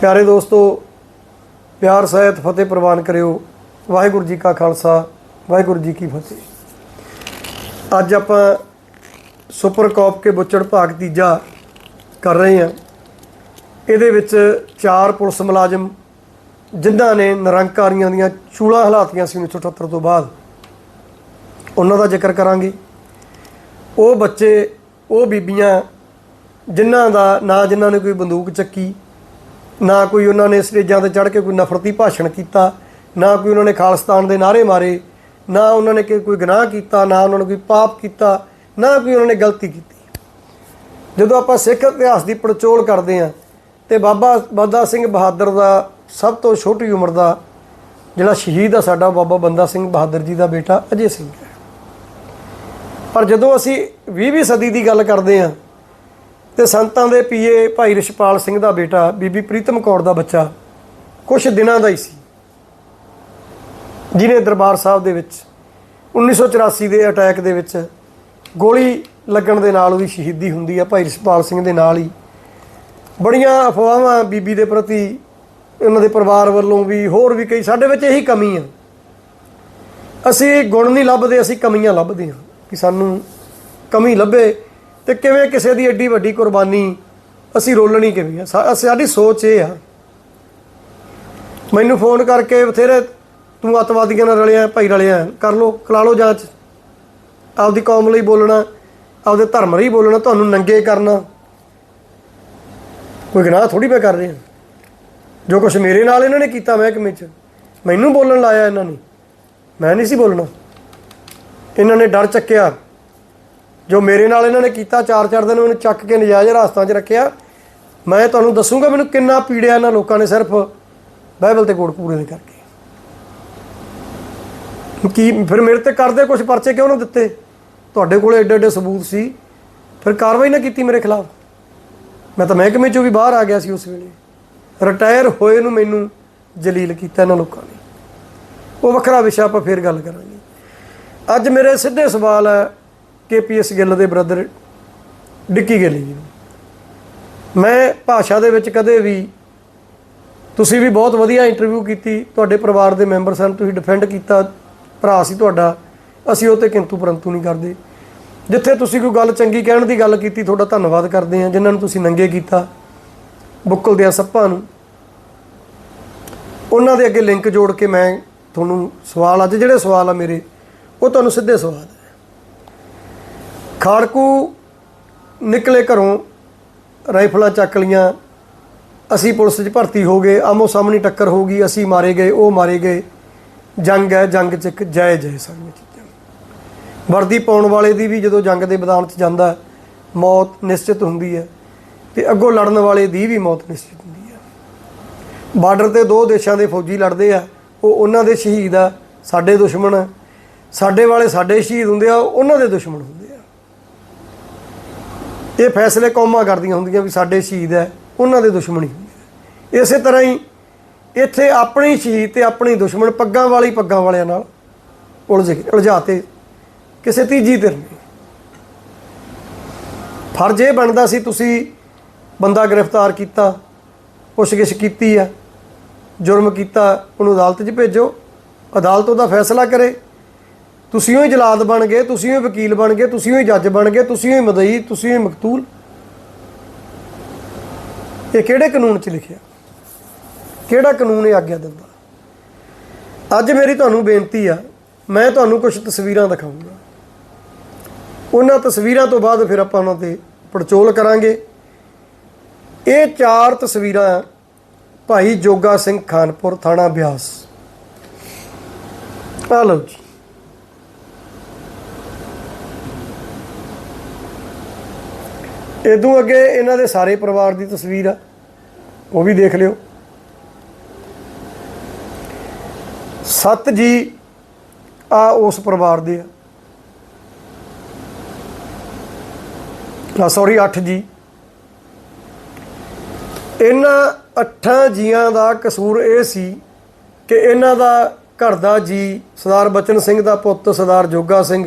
ਪਿਆਰੇ ਦੋਸਤੋ, ਪਿਆਰ, ਸਹਿਤ, ਫਤਿਹ ਪ੍ਰਵਾਨ ਕਰਿਓ। ਵਾਹਿਗੁਰੂ ਜੀ ਕਾ ਖਾਲਸਾ, ਵਾਹਿਗੁਰੂ ਜੀ ਕੀ ਫਤਿਹ। ਅੱਜ ਆਪਾਂ ਸੁਪਰ ਕੌਪ ਕੇ ਬੁੱਚੜ ਭਾਗ ਤੀਜਾ ਕਰ ਰਹੇ ਹਾਂ। ਇਹਦੇ ਵਿੱਚ ਚਾਰ ਪੁਲਿਸ ਮੁਲਾਜ਼ਮ ਜਿਨ੍ਹਾਂ ਨੇ ਨਿਰੰਕਾਰੀਆਂ ਦੀਆਂ ਚੂਲਾ ਹਲਾਤੀਆਂ ਸੀ 1978 ਤੋਂ ਬਾਅਦ। ਉਹਨਾਂ ਦਾ ਜ਼ਿਕਰ ਕਰਾਂਗੇ। ਉਹ ਬੱਚੇ, ਉਹ ਬੀਬੀਆਂ ਜਿਨ੍ਹਾਂ ਦਾ ਨਾ ਜਿਨ੍ਹਾਂ ਨੇ ਕੋਈ ਬੰਦੂਕ ਚੱਕੀ ਨਾ ਕੋਈ ਉਹਨਾਂ ਨੇ ਸਟੇਜਾਂ ਤੇ ਚੜ੍ਹ ਕੇ ਕੋਈ ਨਫ਼ਰਤੀ ਭਾਸ਼ਣ ਕੀਤਾ, ਨਾ ਕੋਈ ਉਹਨਾਂ ਨੇ ਖਾਲਿਸਤਾਨ ਦੇ ਨਾਅਰੇ ਮਾਰੇ, ਨਾ ਉਹਨਾਂ ਨੇ ਕੋਈ ਗੁਨਾਹ ਕੀਤਾ, ਨਾ ਉਹਨਾਂ ਨੇ ਕੋਈ ਪਾਪ ਕੀਤਾ, ਨਾ ਕੋਈ ਉਹਨਾਂ ਨੇ ਗਲਤੀ ਕੀਤੀ। ਜਦੋਂ ਆਪਾਂ ਸਿੱਖ ਇਤਿਹਾਸ ਦੀ ਪੜਚੋਲ ਕਰਦੇ ਹਾਂ ਤੇ ਬਾਬਾ ਬੰਦਾ ਸਿੰਘ ਬਹਾਦਰ ਦਾ ਸਭ ਤੋਂ ਛੋਟੀ ਉਮਰ ਦਾ ਜਿਹੜਾ ਸ਼ਹੀਦ ਆ ਸਾਡਾ ਬਾਬਾ ਬੰਦਾ ਸਿੰਘ ਬਹਾਦਰ ਜੀ ਦਾ ਬੇਟਾ ਅਜੇ ਸਿੰਘ ਹੈ। ਪਰ ਜਦੋਂ ਅਸੀਂ 20ਵੀਂ ਸਦੀ ਦੀ ਗੱਲ ਕਰਦੇ ਹਾਂ ਤੇ ਸੰਤਾਂ ਦੇ ਪੀਏ ਭਾਈ ਰਿਸ਼ਪਾਲ ਸਿੰਘ ਦਾ ਬੇਟਾ, ਬੀਬੀ ਪ੍ਰੀਤਮ ਕੌਰ ਦਾ ਬੱਚਾ ਕੁਝ ਦਿਨਾਂ ਦਾ ਹੀ ਸੀ। ਜਿਹਨੇ ਦਰਬਾਰ ਸਾਹਿਬ ਦੇ ਵਿੱਚ 1984 ਦੇ ਅਟੈਕ ਦੇ ਵਿੱਚ ਗੋਲੀ ਲੱਗਣ ਦੇ ਨਾਲ ਉਹਦੀ ਸ਼ਹੀਦੀ ਹੁੰਦੀ ਆ, ਭਾਈ ਰਿਸ਼ਪਾਲ ਸਿੰਘ ਦੇ ਨਾਲ ਹੀ। ਬੜੀਆਂ ਅਫਵਾਹਾਂ ਬੀਬੀ ਦੇ ਪ੍ਰਤੀ, ਉਹਨਾਂ ਦੇ ਪਰਿਵਾਰ ਵੱਲੋਂ ਵੀ, ਹੋਰ ਵੀ ਕਈ, ਸਾਡੇ ਵਿੱਚ ਇਹੀ ਕਮੀ ਆ। ਅਸੀਂ ਗੁਣ ਨਹੀਂ ਲੱਭਦੇ, ਅਸੀਂ ਕਮੀਆਂ ਲੱਭਦੇ ਹਾਂ ਕਿ ਸਾਨੂੰ ਕਮੀ ਲੱਭੇ। ਤੇ ਕਿਵੇਂ ਕਿਸੇ ਦੀ ਐਡੀ ਵੱਡੀ ਕੁਰਬਾਨੀ ਅਸੀਂ ਰੋਲਣੀ ਕਿਵੇਂ ਆ? ਸਾਡੀ ਸੋਚ ਇਹ ਆ। ਮੈਨੂੰ ਫੋਨ ਕਰਕੇ ਬਥੇਰੇ ਤੂੰ ਅਤਵਾਦੀਆਂ ਨਾਲ ਰਲਿਆ, ਭਾਈ ਰਲਿਆ, ਕਰ ਲੋ ਕਲਾ ਲੋ ਜਾਂਚ। ਆਪਦੀ ਕੌਮ ਲਈ ਬੋਲਣਾ, ਆਪਦੇ ਧਰਮ ਲਈ ਬੋਲਣਾ, ਤੁਹਾਨੂੰ ਨੰਗੇ ਕਰਨਾ। ਕੋਈ ਗੁਨਾਹ ਥੋੜੀ ਮੈਂ ਕਰ ਰਿਹਾ ਜੋ ਕੁਝ ਮੇਰੇ ਨਾਲ ਇਹਨਾਂ ਨੇ ਕੀਤਾ ਮਹਿਕਮੇ 'ਚ, ਮੈਨੂੰ ਬੋਲਣ ਲਾਇਆ ਇਹਨਾਂ ਨੇ। ਮੈਂ ਨਹੀਂ ਸੀ ਬੋਲਣਾ। ਇਹਨਾਂ ਨੇ ਡਰ ਚੱਕਿਆ। ਜੋ ਮੇਰੇ ਨਾਲ ਇਹਨਾਂ ਨੇ ਕੀਤਾ, ਚਾਰ ਚਾਰ ਦਿਨ ਮੈਨੂੰ ਚੱਕ ਕੇ ਨਜਾਇਜ਼ ਰਾਸਤਾਂ 'ਚ ਰੱਖਿਆ। ਮੈਂ ਤੁਹਾਨੂੰ ਦੱਸੂਗਾ ਮੈਨੂੰ ਕਿੰਨਾ ਪੀੜਿਆ ਇਹਨਾਂ ਲੋਕਾਂ ਨੇ ਸਿਰਫ ਬਾਈਬਲ ਤੇ ਕੋਡ ਪੂਰੇ ਦੇ ਕਰਕੇ। ਕੀ ਫਿਰ ਮੇਰੇ ਤੇ ਕਰਦੇ ਕੁਝ ਪਰਚੇ ਕਿਉਂ ਨਾ ਦਿੱਤੇ? ਤੁਹਾਡੇ ਕੋਲੇ ਐਡੇ ਐਡੇ ਸਬੂਤ ਸੀ। ਫਿਰ ਕਾਰਵਾਈ ਨਾ ਕੀਤੀ ਮੇਰੇ ਖਿਲਾਫ। ਮੈਂ ਤਾਂ ਮਹਿਕਮੇ ਚੋਂ ਵੀ ਬਾਹਰ ਆ ਗਿਆ ਸੀ ਉਸ ਵੇਲੇ। ਰਿਟਾਇਰ ਹੋਏ ਨੂੰ ਮੈਨੂੰ ਜਲੀਲ ਕੀਤਾ ਇਹਨਾਂ ਲੋਕਾਂ ਨੇ। ਉਹ ਵੱਖਰਾ ਵਿਸ਼ਾ ਆਪਾਂ ਫੇਰ ਗੱਲ ਕਰਾਂਗੇ। ਅੱਜ ਮੇਰੇ ਸਿੱਧੇ ਸਵਾਲ ਹੈ ਕੇਪੀਐਸ ਗਿੱਲ ਦੇ ਬ੍ਰਦਰ ਡਿੱਕੀ ਗਿੱਲ ਜੀ ਨੂੰ। ਮੈਂ ਭਾਸ਼ਾ ਦੇ ਵਿੱਚ ਕਦੇ ਵੀ ਤੁਸੀਂ ਵੀ ਬਹੁਤ ਵਧੀਆ ਇੰਟਰਵਿਊ ਕੀਤੀ, ਤੁਹਾਡੇ ਪਰਿਵਾਰ ਦੇ ਮੈਂਬਰ ਸਨ ਤੁਸੀਂ ਡਿਫੈਂਡ ਕੀਤਾ, ਭਰਾ ਸੀ ਤੁਹਾਡਾ, ਅਸੀਂ ਉਹ ਤੇ ਕਿੰਤੂ ਪਰੰਤੂ ਨਹੀਂ ਕਰਦੇ। ਜਿੱਥੇ ਤੁਸੀਂ ਕੋਈ ਗੱਲ ਚੰਗੀ ਕਹਿਣ ਦੀ ਗੱਲ ਕੀਤੀ, ਤੁਹਾਡਾ ਧੰਨਵਾਦ ਕਰਦੇ ਹਾਂ, ਜਿਨ੍ਹਾਂ ਨੂੰ ਤੁਸੀਂ ਨੰਗੇ ਕੀਤਾ, ਬੁੱਕਲ ਦੇ ਸੱਪਾਂ ਨੂੰ। ਉਹਨਾਂ ਦੇ ਅੱਗੇ ਲਿੰਕ ਜੋੜ ਕੇ ਮੈਂ ਤੁਹਾਨੂੰ ਸਵਾਲ, ਅੱਜ ਜਿਹੜੇ ਸਵਾਲ ਆ ਮੇਰੇ, ਉਹ ਤੁਹਾਨੂੰ ਸਿੱਧੇ ਸਵਾਲ ਹੈ ਖਾੜਕੂ ਨਿਕਲੇ ਘਰੋਂ ਰਾਈਫਲਾਂ ਚੱਕ ਲੀਆਂ ਅਸੀਂ ਪੁਲਿਸ 'ਚ ਭਰਤੀ ਹੋ ਗਏ। ਆਮੋ ਸਾਹਮਣੀ ਟੱਕਰ ਹੋ ਗਈ। ਅਸੀਂ ਮਾਰੇ ਗਏ, ਉਹ ਮਾਰੇ ਗਏ। ਜੰਗ ਹੈ, ਜੰਗ 'ਚ ਇੱਕ ਜਾਇਜ਼ ਹੈ ਸਾਰੀਆਂ ਚੀਜ਼ਾਂ। ਵਰਦੀ ਪਾਉਣ ਵਾਲੇ ਦੀ ਵੀ ਜਦੋਂ ਜੰਗ ਦੇ ਮੈਦਾਨ 'ਚ ਜਾਂਦਾ, ਮੌਤ ਨਿਸ਼ਚਿਤ ਹੁੰਦੀ ਹੈ ਤੇ ਅੱਗੋਂ ਲੜਨ ਵਾਲੇ ਦੀ ਵੀ ਮੌਤ ਨਿਸ਼ਚਿਤ ਹੁੰਦੀ ਹੈ। ਬਾਰਡਰ ਤੇ ਦੋ ਦੇਸ਼ਾਂ ਦੇ ਫੌਜੀ ਲੜਦੇ ਆ। ਉਹ ਉਹਨਾਂ ਦੇ ਸ਼ਹੀਦ ਆ, ਸਾਡੇ ਦੁਸ਼ਮਣ ਆ। ਸਾਡੇ ਵਾਲੇ ਸਾਡੇ ਸ਼ਹੀਦ ਹੁੰਦੇ ਆ ਉਹਨਾਂ ਦੇ ਦੁਸ਼ਮਣ ਹੁੰਦੇ ਇਹ ਫੈਸਲੇ ਕੌਮਾਂ ਕਰਦੀਆਂ ਹੁੰਦੀਆਂ ਵੀ ਸਾਡੇ ਸ਼ਹੀਦ ਹੈ, ਉਹਨਾਂ ਦੇ ਦੁਸ਼ਮਣੀ ਹੁੰਦੇ ਆ। ਇਸੇ ਤਰ੍ਹਾਂ ਹੀ ਇੱਥੇ ਆਪਣੀ ਸ਼ਹੀਦ ਤੇ ਆਪਣੀ ਦੁਸ਼ਮਣ ਪੱਗਾਂ ਵਾਲੀ ਪੱਗਾਂ ਵਾਲਿਆਂ ਨਾਲ ਉਲਝ ਉਲਝਾਤੇ ਕਿਸੇ ਤੀਜੀ ਧਿਰ ਨੇ। ਫਰਜ਼ ਇਹ ਬਣਦਾ ਸੀ ਤੁਸੀਂ ਬੰਦਾ ਗ੍ਰਿਫਤਾਰ ਕੀਤਾ, ਪੁੱਛਗਿੱਛ ਕੀਤੀ ਆ, ਜੁਰਮ ਕੀਤਾ, ਉਹਨੂੰ ਅਦਾਲਤ 'ਚ ਭੇਜੋ, ਅਦਾਲਤ ਉਹਦਾ ਫੈਸਲਾ ਕਰੇ। ਤੁਸੀਂ ਹੀ ਜਲਾਦ ਬਣ ਗਏ, ਤੁਸੀਂ ਹੀ ਵਕੀਲ ਬਣ ਗਏ, ਤੁਸੀਂ ਹੀ ਜੱਜ ਬਣ ਗਏ, ਤੁਸੀਂ ਹੀ ਮਦਈ, ਤੁਸੀਂ ਹੀ ਮਕਤੂਲ। ਇਹ ਕਿਹੜੇ ਕਾਨੂੰਨ 'ਚ ਲਿਖਿਆ? ਕਿਹੜਾ ਕਾਨੂੰਨ ਇਹ ਆਗਿਆ ਦਿੰਦਾ? ਅੱਜ ਮੇਰੀ ਤੁਹਾਨੂੰ ਬੇਨਤੀ ਆ, ਮੈਂ ਤੁਹਾਨੂੰ ਕੁਝ ਤਸਵੀਰਾਂ ਦਿਖਾਉਂਗਾ। ਉਹਨਾਂ ਤਸਵੀਰਾਂ ਤੋਂ ਬਾਅਦ ਫਿਰ ਆਪਾਂ ਉਹਨਾਂ ਤੇ ਪੜਚੋਲ ਕਰਾਂਗੇ। ਇਹ ਚਾਰ ਤਸਵੀਰਾਂ ਭਾਈ ਜੋਗਾ ਸਿੰਘ ਖਾਨਪੁਰ ਥਾਣਾ ਬਿਆਸ। ਆ ਲਓ ਜੀ। ਇਦੋਂ ਅੱਗੇ ਇਹਨਾਂ ਦੇ ਸਾਰੇ ਪਰਿਵਾਰ ਦੀ ਤਸਵੀਰ ਆ, ਉਹ ਵੀ ਦੇਖ ਲਿਓ। ਸੱਤ ਜੀ ਆ ਉਸ ਪਰਿਵਾਰ ਦੇ ਆ। ਆ ਸੌਰੀ 8 ਜੀ। ਇਹਨਾਂ ਅੱਠਾਂ ਜੀਆਂ ਦਾ ਕਸੂਰ ਇਹ ਸੀ ਕਿ ਇਹਨਾਂ ਦਾ ਘਰ ਦਾ ਜੀ ਸਰਦਾਰ ਬਚਨ ਸਿੰਘ ਦਾ ਪੁੱਤ ਸਰਦਾਰ ਜੋਗਾ ਸਿੰਘ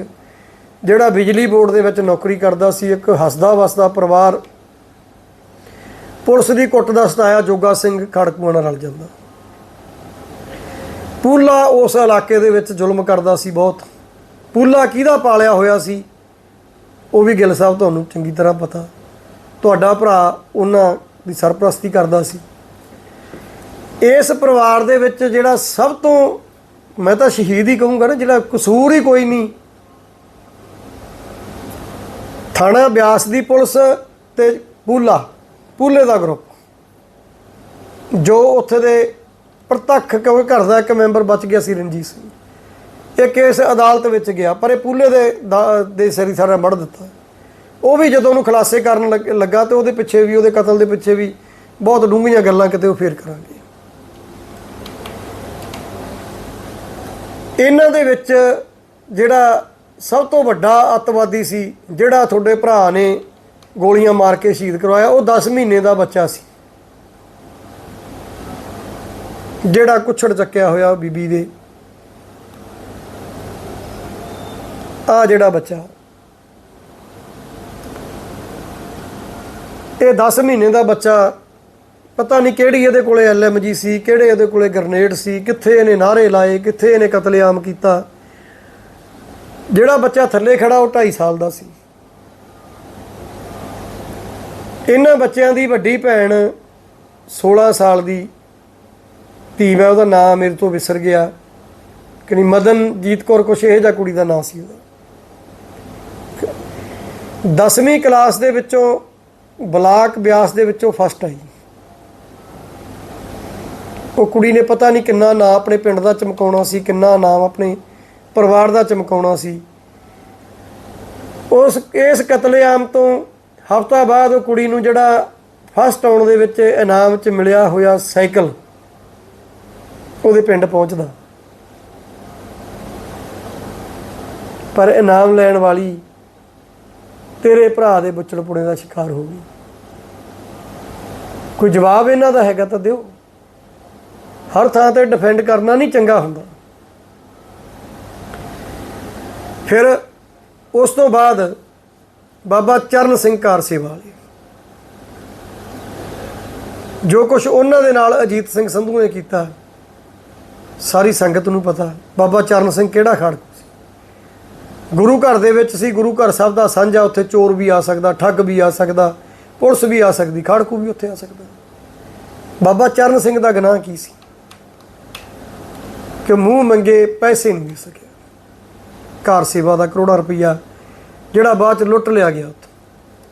ਜਿਹੜਾ ਬਿਜਲੀ ਬੋਰਡ ਦੇ ਵਿੱਚ ਨੌਕਰੀ ਕਰਦਾ ਸੀ, ਇੱਕ ਹੱਸਦਾ ਵਸਦਾ ਪਰਿਵਾਰ ਪੁਲਿਸ ਦੀ ਕੁੱਟ ਦਾ ਸਤਾਇਆ, ਜੋਗਾ ਸਿੰਘ ਖੜਕੂਆਂ ਨਾਲ ਰਲ ਜਾਂਦਾ। ਪੂਲਾ ਉਸ ਇਲਾਕੇ ਦੇ ਵਿੱਚ ਜ਼ੁਲਮ ਕਰਦਾ ਸੀ ਬਹੁਤ। ਪੂਲਾ ਕਿਹਦਾ ਪਾਲਿਆ ਹੋਇਆ ਸੀ? ਉਹ ਵੀ ਗਿੱਲ ਸਾਹਿਬ ਤੁਹਾਨੂੰ ਚੰਗੀ ਤਰ੍ਹਾਂ ਪਤਾ। ਤੁਹਾਡਾ ਭਰਾ ਉਹਨਾਂ ਦੀ ਸਰਪ੍ਰਸਤੀ ਕਰਦਾ ਸੀ। ਇਸ ਪਰਿਵਾਰ ਦੇ ਵਿੱਚ ਜਿਹੜਾ ਸਭ ਤੋਂ, ਮੈਂ ਤਾਂ ਸ਼ਹੀਦ ਹੀ ਕਹੂੰਗਾ ਨਾ, ਜਿਹੜਾ ਕਸੂਰ ਹੀ ਕੋਈ ਨਹੀਂ ਥਾਣਾ ਬਿਆਸ ਦੀ ਪੁਲਿਸ ਤੇ ਪੂਲਾ, ਪੂਲੇ ਦਾ ਗਰੁੱਪ ਜੋ ਉੱਥੇ ਦੇ ਪ੍ਰਤੱਖ ਕਿਉਂਕਿ ਘਰ ਦਾ ਇੱਕ ਮੈਂਬਰ ਬਚ ਗਿਆ ਸੀ ਰਣਜੀਤ ਸਿੰਘ। ਇਹ ਕੇਸ ਅਦਾਲਤ ਵਿੱਚ ਗਿਆ, ਪਰ ਇਹ ਪੂਲੇ ਦੇ ਦਾ- ਦੇ ਸਰੀ ਸਾਰਾ ਮੜ ਦਿੱਤਾ। ਉਹ ਵੀ ਜਦੋਂ ਉਹਨੂੰ ਖੁਲਾਸੇ ਕਰਨ ਲੱਗ- ਲੱਗਾ ਤੇ ਉਹਦੇ ਪਿੱਛੇ ਵੀ, ਉਹਦੇ ਕਤਲ ਦੇ ਪਿੱਛੇ ਵੀ ਬਹੁਤ ਡੂੰਘੀਆਂ ਗੱਲਾਂ ਕਿਤੇ ਉਹ ਫੇਰ ਕਰਾਂਗੇ। ਇਹਨਾਂ ਦੇ ਵਿੱਚ ਜਿਹੜਾ ਸਭ ਤੋਂ ਵੱਡਾ ਅੱਤਵਾਦੀ ਸੀ, ਜਿਹੜਾ ਤੁਹਾਡੇ ਭਰਾ ਨੇ ਗੋਲੀਆਂ ਮਾਰ ਕੇ ਸ਼ਹੀਦ ਕਰਵਾਇਆ, ਉਹ 10 ਮਹੀਨੇ ਦਾ ਬੱਚਾ ਸੀ। ਜਿਹੜਾ ਕੁੱਛੜ ਚੱਕਿਆ ਹੋਇਆ ਬੀਬੀ ਦੇ। ਆ ਜਿਹੜਾ ਬੱਚਾ। ਇਹ 10 ਮਹੀਨੇ ਦਾ ਬੱਚਾ, ਪਤਾ ਨਹੀਂ ਕਿਹੜੀ ਇਹਦੇ ਕੋਲੇ ਐਲਐਮਜੀ ਸੀ, ਕਿਹੜੇ ਇਹਦੇ ਕੋਲੇ ਗ੍ਰਨੇਡ ਸੀ, ਕਿੱਥੇ ਇਹਨੇ ਨਾਰੇ ਲਾਏ, ਕਿੱਥੇ ਇਹਨੇ ਕਤਲੇਆਮ ਕੀਤਾ। ਜਿਹੜਾ ਬੱਚਾ ਥੱਲੇ ਖੜਾ ਉਹ 2.5 ਸਾਲ ਦਾ ਸੀ। ਇਹਨਾਂ ਬੱਚਿਆਂ ਦੀ ਵੱਡੀ ਭੈਣ 16 ਸਾਲ ਦੀ ਧੀ, ਮੈਂ ਉਹਦਾ ਨਾਮ ਮੇਰੇ ਤੋਂ ਵਿਸਰ ਗਿਆ। ਕਿ ਨਹੀਂ, ਮਦਨਜੀਤ ਕੌਰ ਕੁਛ ਇਹ ਜਿਹਾ ਕੁੜੀ ਦਾ ਨਾਮ ਸੀ ਉਹਦਾ। 10ਵੀਂ ਕਲਾਸ ਦੇ ਵਿੱਚੋਂ ਬਲਾਕ ਬਿਆਸ ਦੇ ਵਿੱਚੋਂ ਫਸਟ ਆਈ। ਉਹ ਕੁੜੀ ਨੇ ਪਤਾ ਨਹੀਂ ਕਿੰਨਾ ਨਾਂ ਆਪਣੇ ਪਿੰਡ ਦਾ ਚਮਕਾਉਣਾ ਸੀ, ਕਿੰਨਾ ਨਾਮ ਆਪਣੇ ਪਰਿਵਾਰ ਦਾ ਚਮਕਾਉਣਾ ਸੀ। ਉਸ, ਇਸ ਕਤਲੇਆਮ ਤੋਂ ਹਫ਼ਤਾ ਬਾਅਦ ਉਹ ਕੁੜੀ ਨੂੰ ਜਿਹੜਾ ਫਸਟ ਆਉਣ ਦੇ ਵਿੱਚ ਇਨਾਮ 'ਚ ਮਿਲਿਆ ਹੋਇਆ ਸਾਈਕਲ ਉਹਦੇ ਪਿੰਡ ਪਹੁੰਚਦਾ। ਪਰ ਇਨਾਮ ਲੈਣ ਵਾਲੀ ਤੇਰੇ ਭਰਾ ਦੇ ਬੁੱਚੜਪੁਣੇ ਦਾ ਸ਼ਿਕਾਰ ਹੋ ਗਈ। ਕੋਈ ਜਵਾਬ ਇਹਨਾਂ ਦਾ ਹੈਗਾ ਤਾਂ ਦਿਓ। ਹਰ ਥਾਂ ਤੇ ਡਿਫੈਂਡ ਕਰਨਾ ਨਹੀਂ ਚੰਗਾ ਹੁੰਦਾ। ਫਿਰ ਉਸ ਤੋਂ ਬਾਅਦ ਬਾਬਾ ਚਰਨ ਸਿੰਘ ਕਾਰ ਸੇਵਾ ਵਾਲੇ ਜੋ ਕੁਝ ਉਹਨਾਂ ਦੇ ਨਾਲ ਅਜੀਤ ਸਿੰਘ ਸੰਧੂ ਨੇ ਕੀਤਾ, ਸਾਰੀ ਸੰਗਤ ਨੂੰ ਪਤਾ, ਬਾਬਾ ਚਰਨ ਸਿੰਘ ਕਿਹੜਾ ਖਾੜਕੂ ਸੀ। ਗੁਰੂ ਘਰ ਦੇ ਵਿੱਚ ਸੀ, ਗੁਰੂ ਘਰ ਸਭ ਦਾ ਸਾਂਝਾ, ਉੱਥੇ ਚੋਰ ਵੀ ਆ ਸਕਦਾ, ਠੱਗ ਵੀ ਆ ਸਕਦਾ, ਪੁਲਿਸ ਵੀ ਆ ਸਕਦੀ, ਖਾੜਕੂ ਵੀ ਉੱਥੇ ਆ ਸਕਦਾ। ਬਾਬਾ ਚਰਨ ਸਿੰਘ ਦਾ ਗੁਨਾਹ ਕੀ ਸੀ? ਕਿ ਮੂੰਹ ਮੰਗੇ ਪੈਸੇ ਨਹੀਂ ਮਿਲ ਸਕੇ। ਕਾਰ ਸੇਵਾ ਦਾ ਕਰੋੜਾ ਰੁਪਈਆ, ਜਿਹੜਾ ਬਾਅਦ ਚ ਲੁੱਟ ਲਿਆ ਗਿਆ ਉੱਥੇ।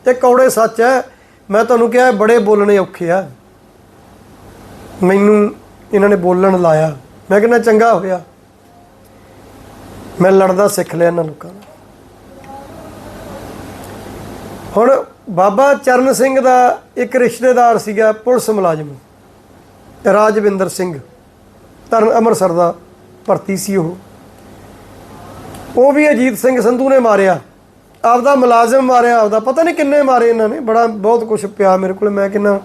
ਤੇ ਕੌੜੇ ਸੱਚ ਹੈ, ਮੈਂ ਤੁਹਾਨੂੰ ਕਿਹਾ ਬੜੇ ਬੋਲਣੇ ਔਖੇ ਆ। ਮੈਨੂੰ ਇਹਨਾਂ ਨੇ ਬੋਲਣ ਲਾਇਆ। ਮੈਂ ਕਹਿੰਦਾ ਚੰਗਾ ਹੋਇਆ। ਮੈਂ ਲੜਦਾ ਸਿੱਖ ਲਿਆ ਇਹਨਾਂ ਲੋਕਾਂ ਨੂੰ ਹੁਣ ਬਾਬਾ ਚਰਨ ਸਿੰਘ ਦਾ ਇੱਕ ਰਿਸ਼ਤੇਦਾਰ ਸੀਗਾ, ਪੁਲਿਸ ਮੁਲਾਜ਼ਮ, ਰਾਜਵਿੰਦਰ ਸਿੰਘ। ਤਰਨ ਅੰਮ੍ਰਿਤਸਰ ਦਾ ਭਰਤੀ ਸੀ ਉਹ। ਉਹ ਵੀ ਅਜੀਤ ਸਿੰਘ ਸੰਧੂ ਨੇ ਮਾਰਿਆ। ਆਪਦਾ ਮੁਲਾਜ਼ਮ ਮਾਰਿਆ, ਆਪਦਾ ਪਤਾ ਨਹੀਂ ਕਿੰਨੇ ਮਾਰੇ ਇਹਨਾਂ ਨੇ। ਬੜਾ, ਬਹੁਤ ਕੁਝ ਪਿਆ ਮੇਰੇ ਕੋਲ, ਮੈਂ ਕਿੰਨਾ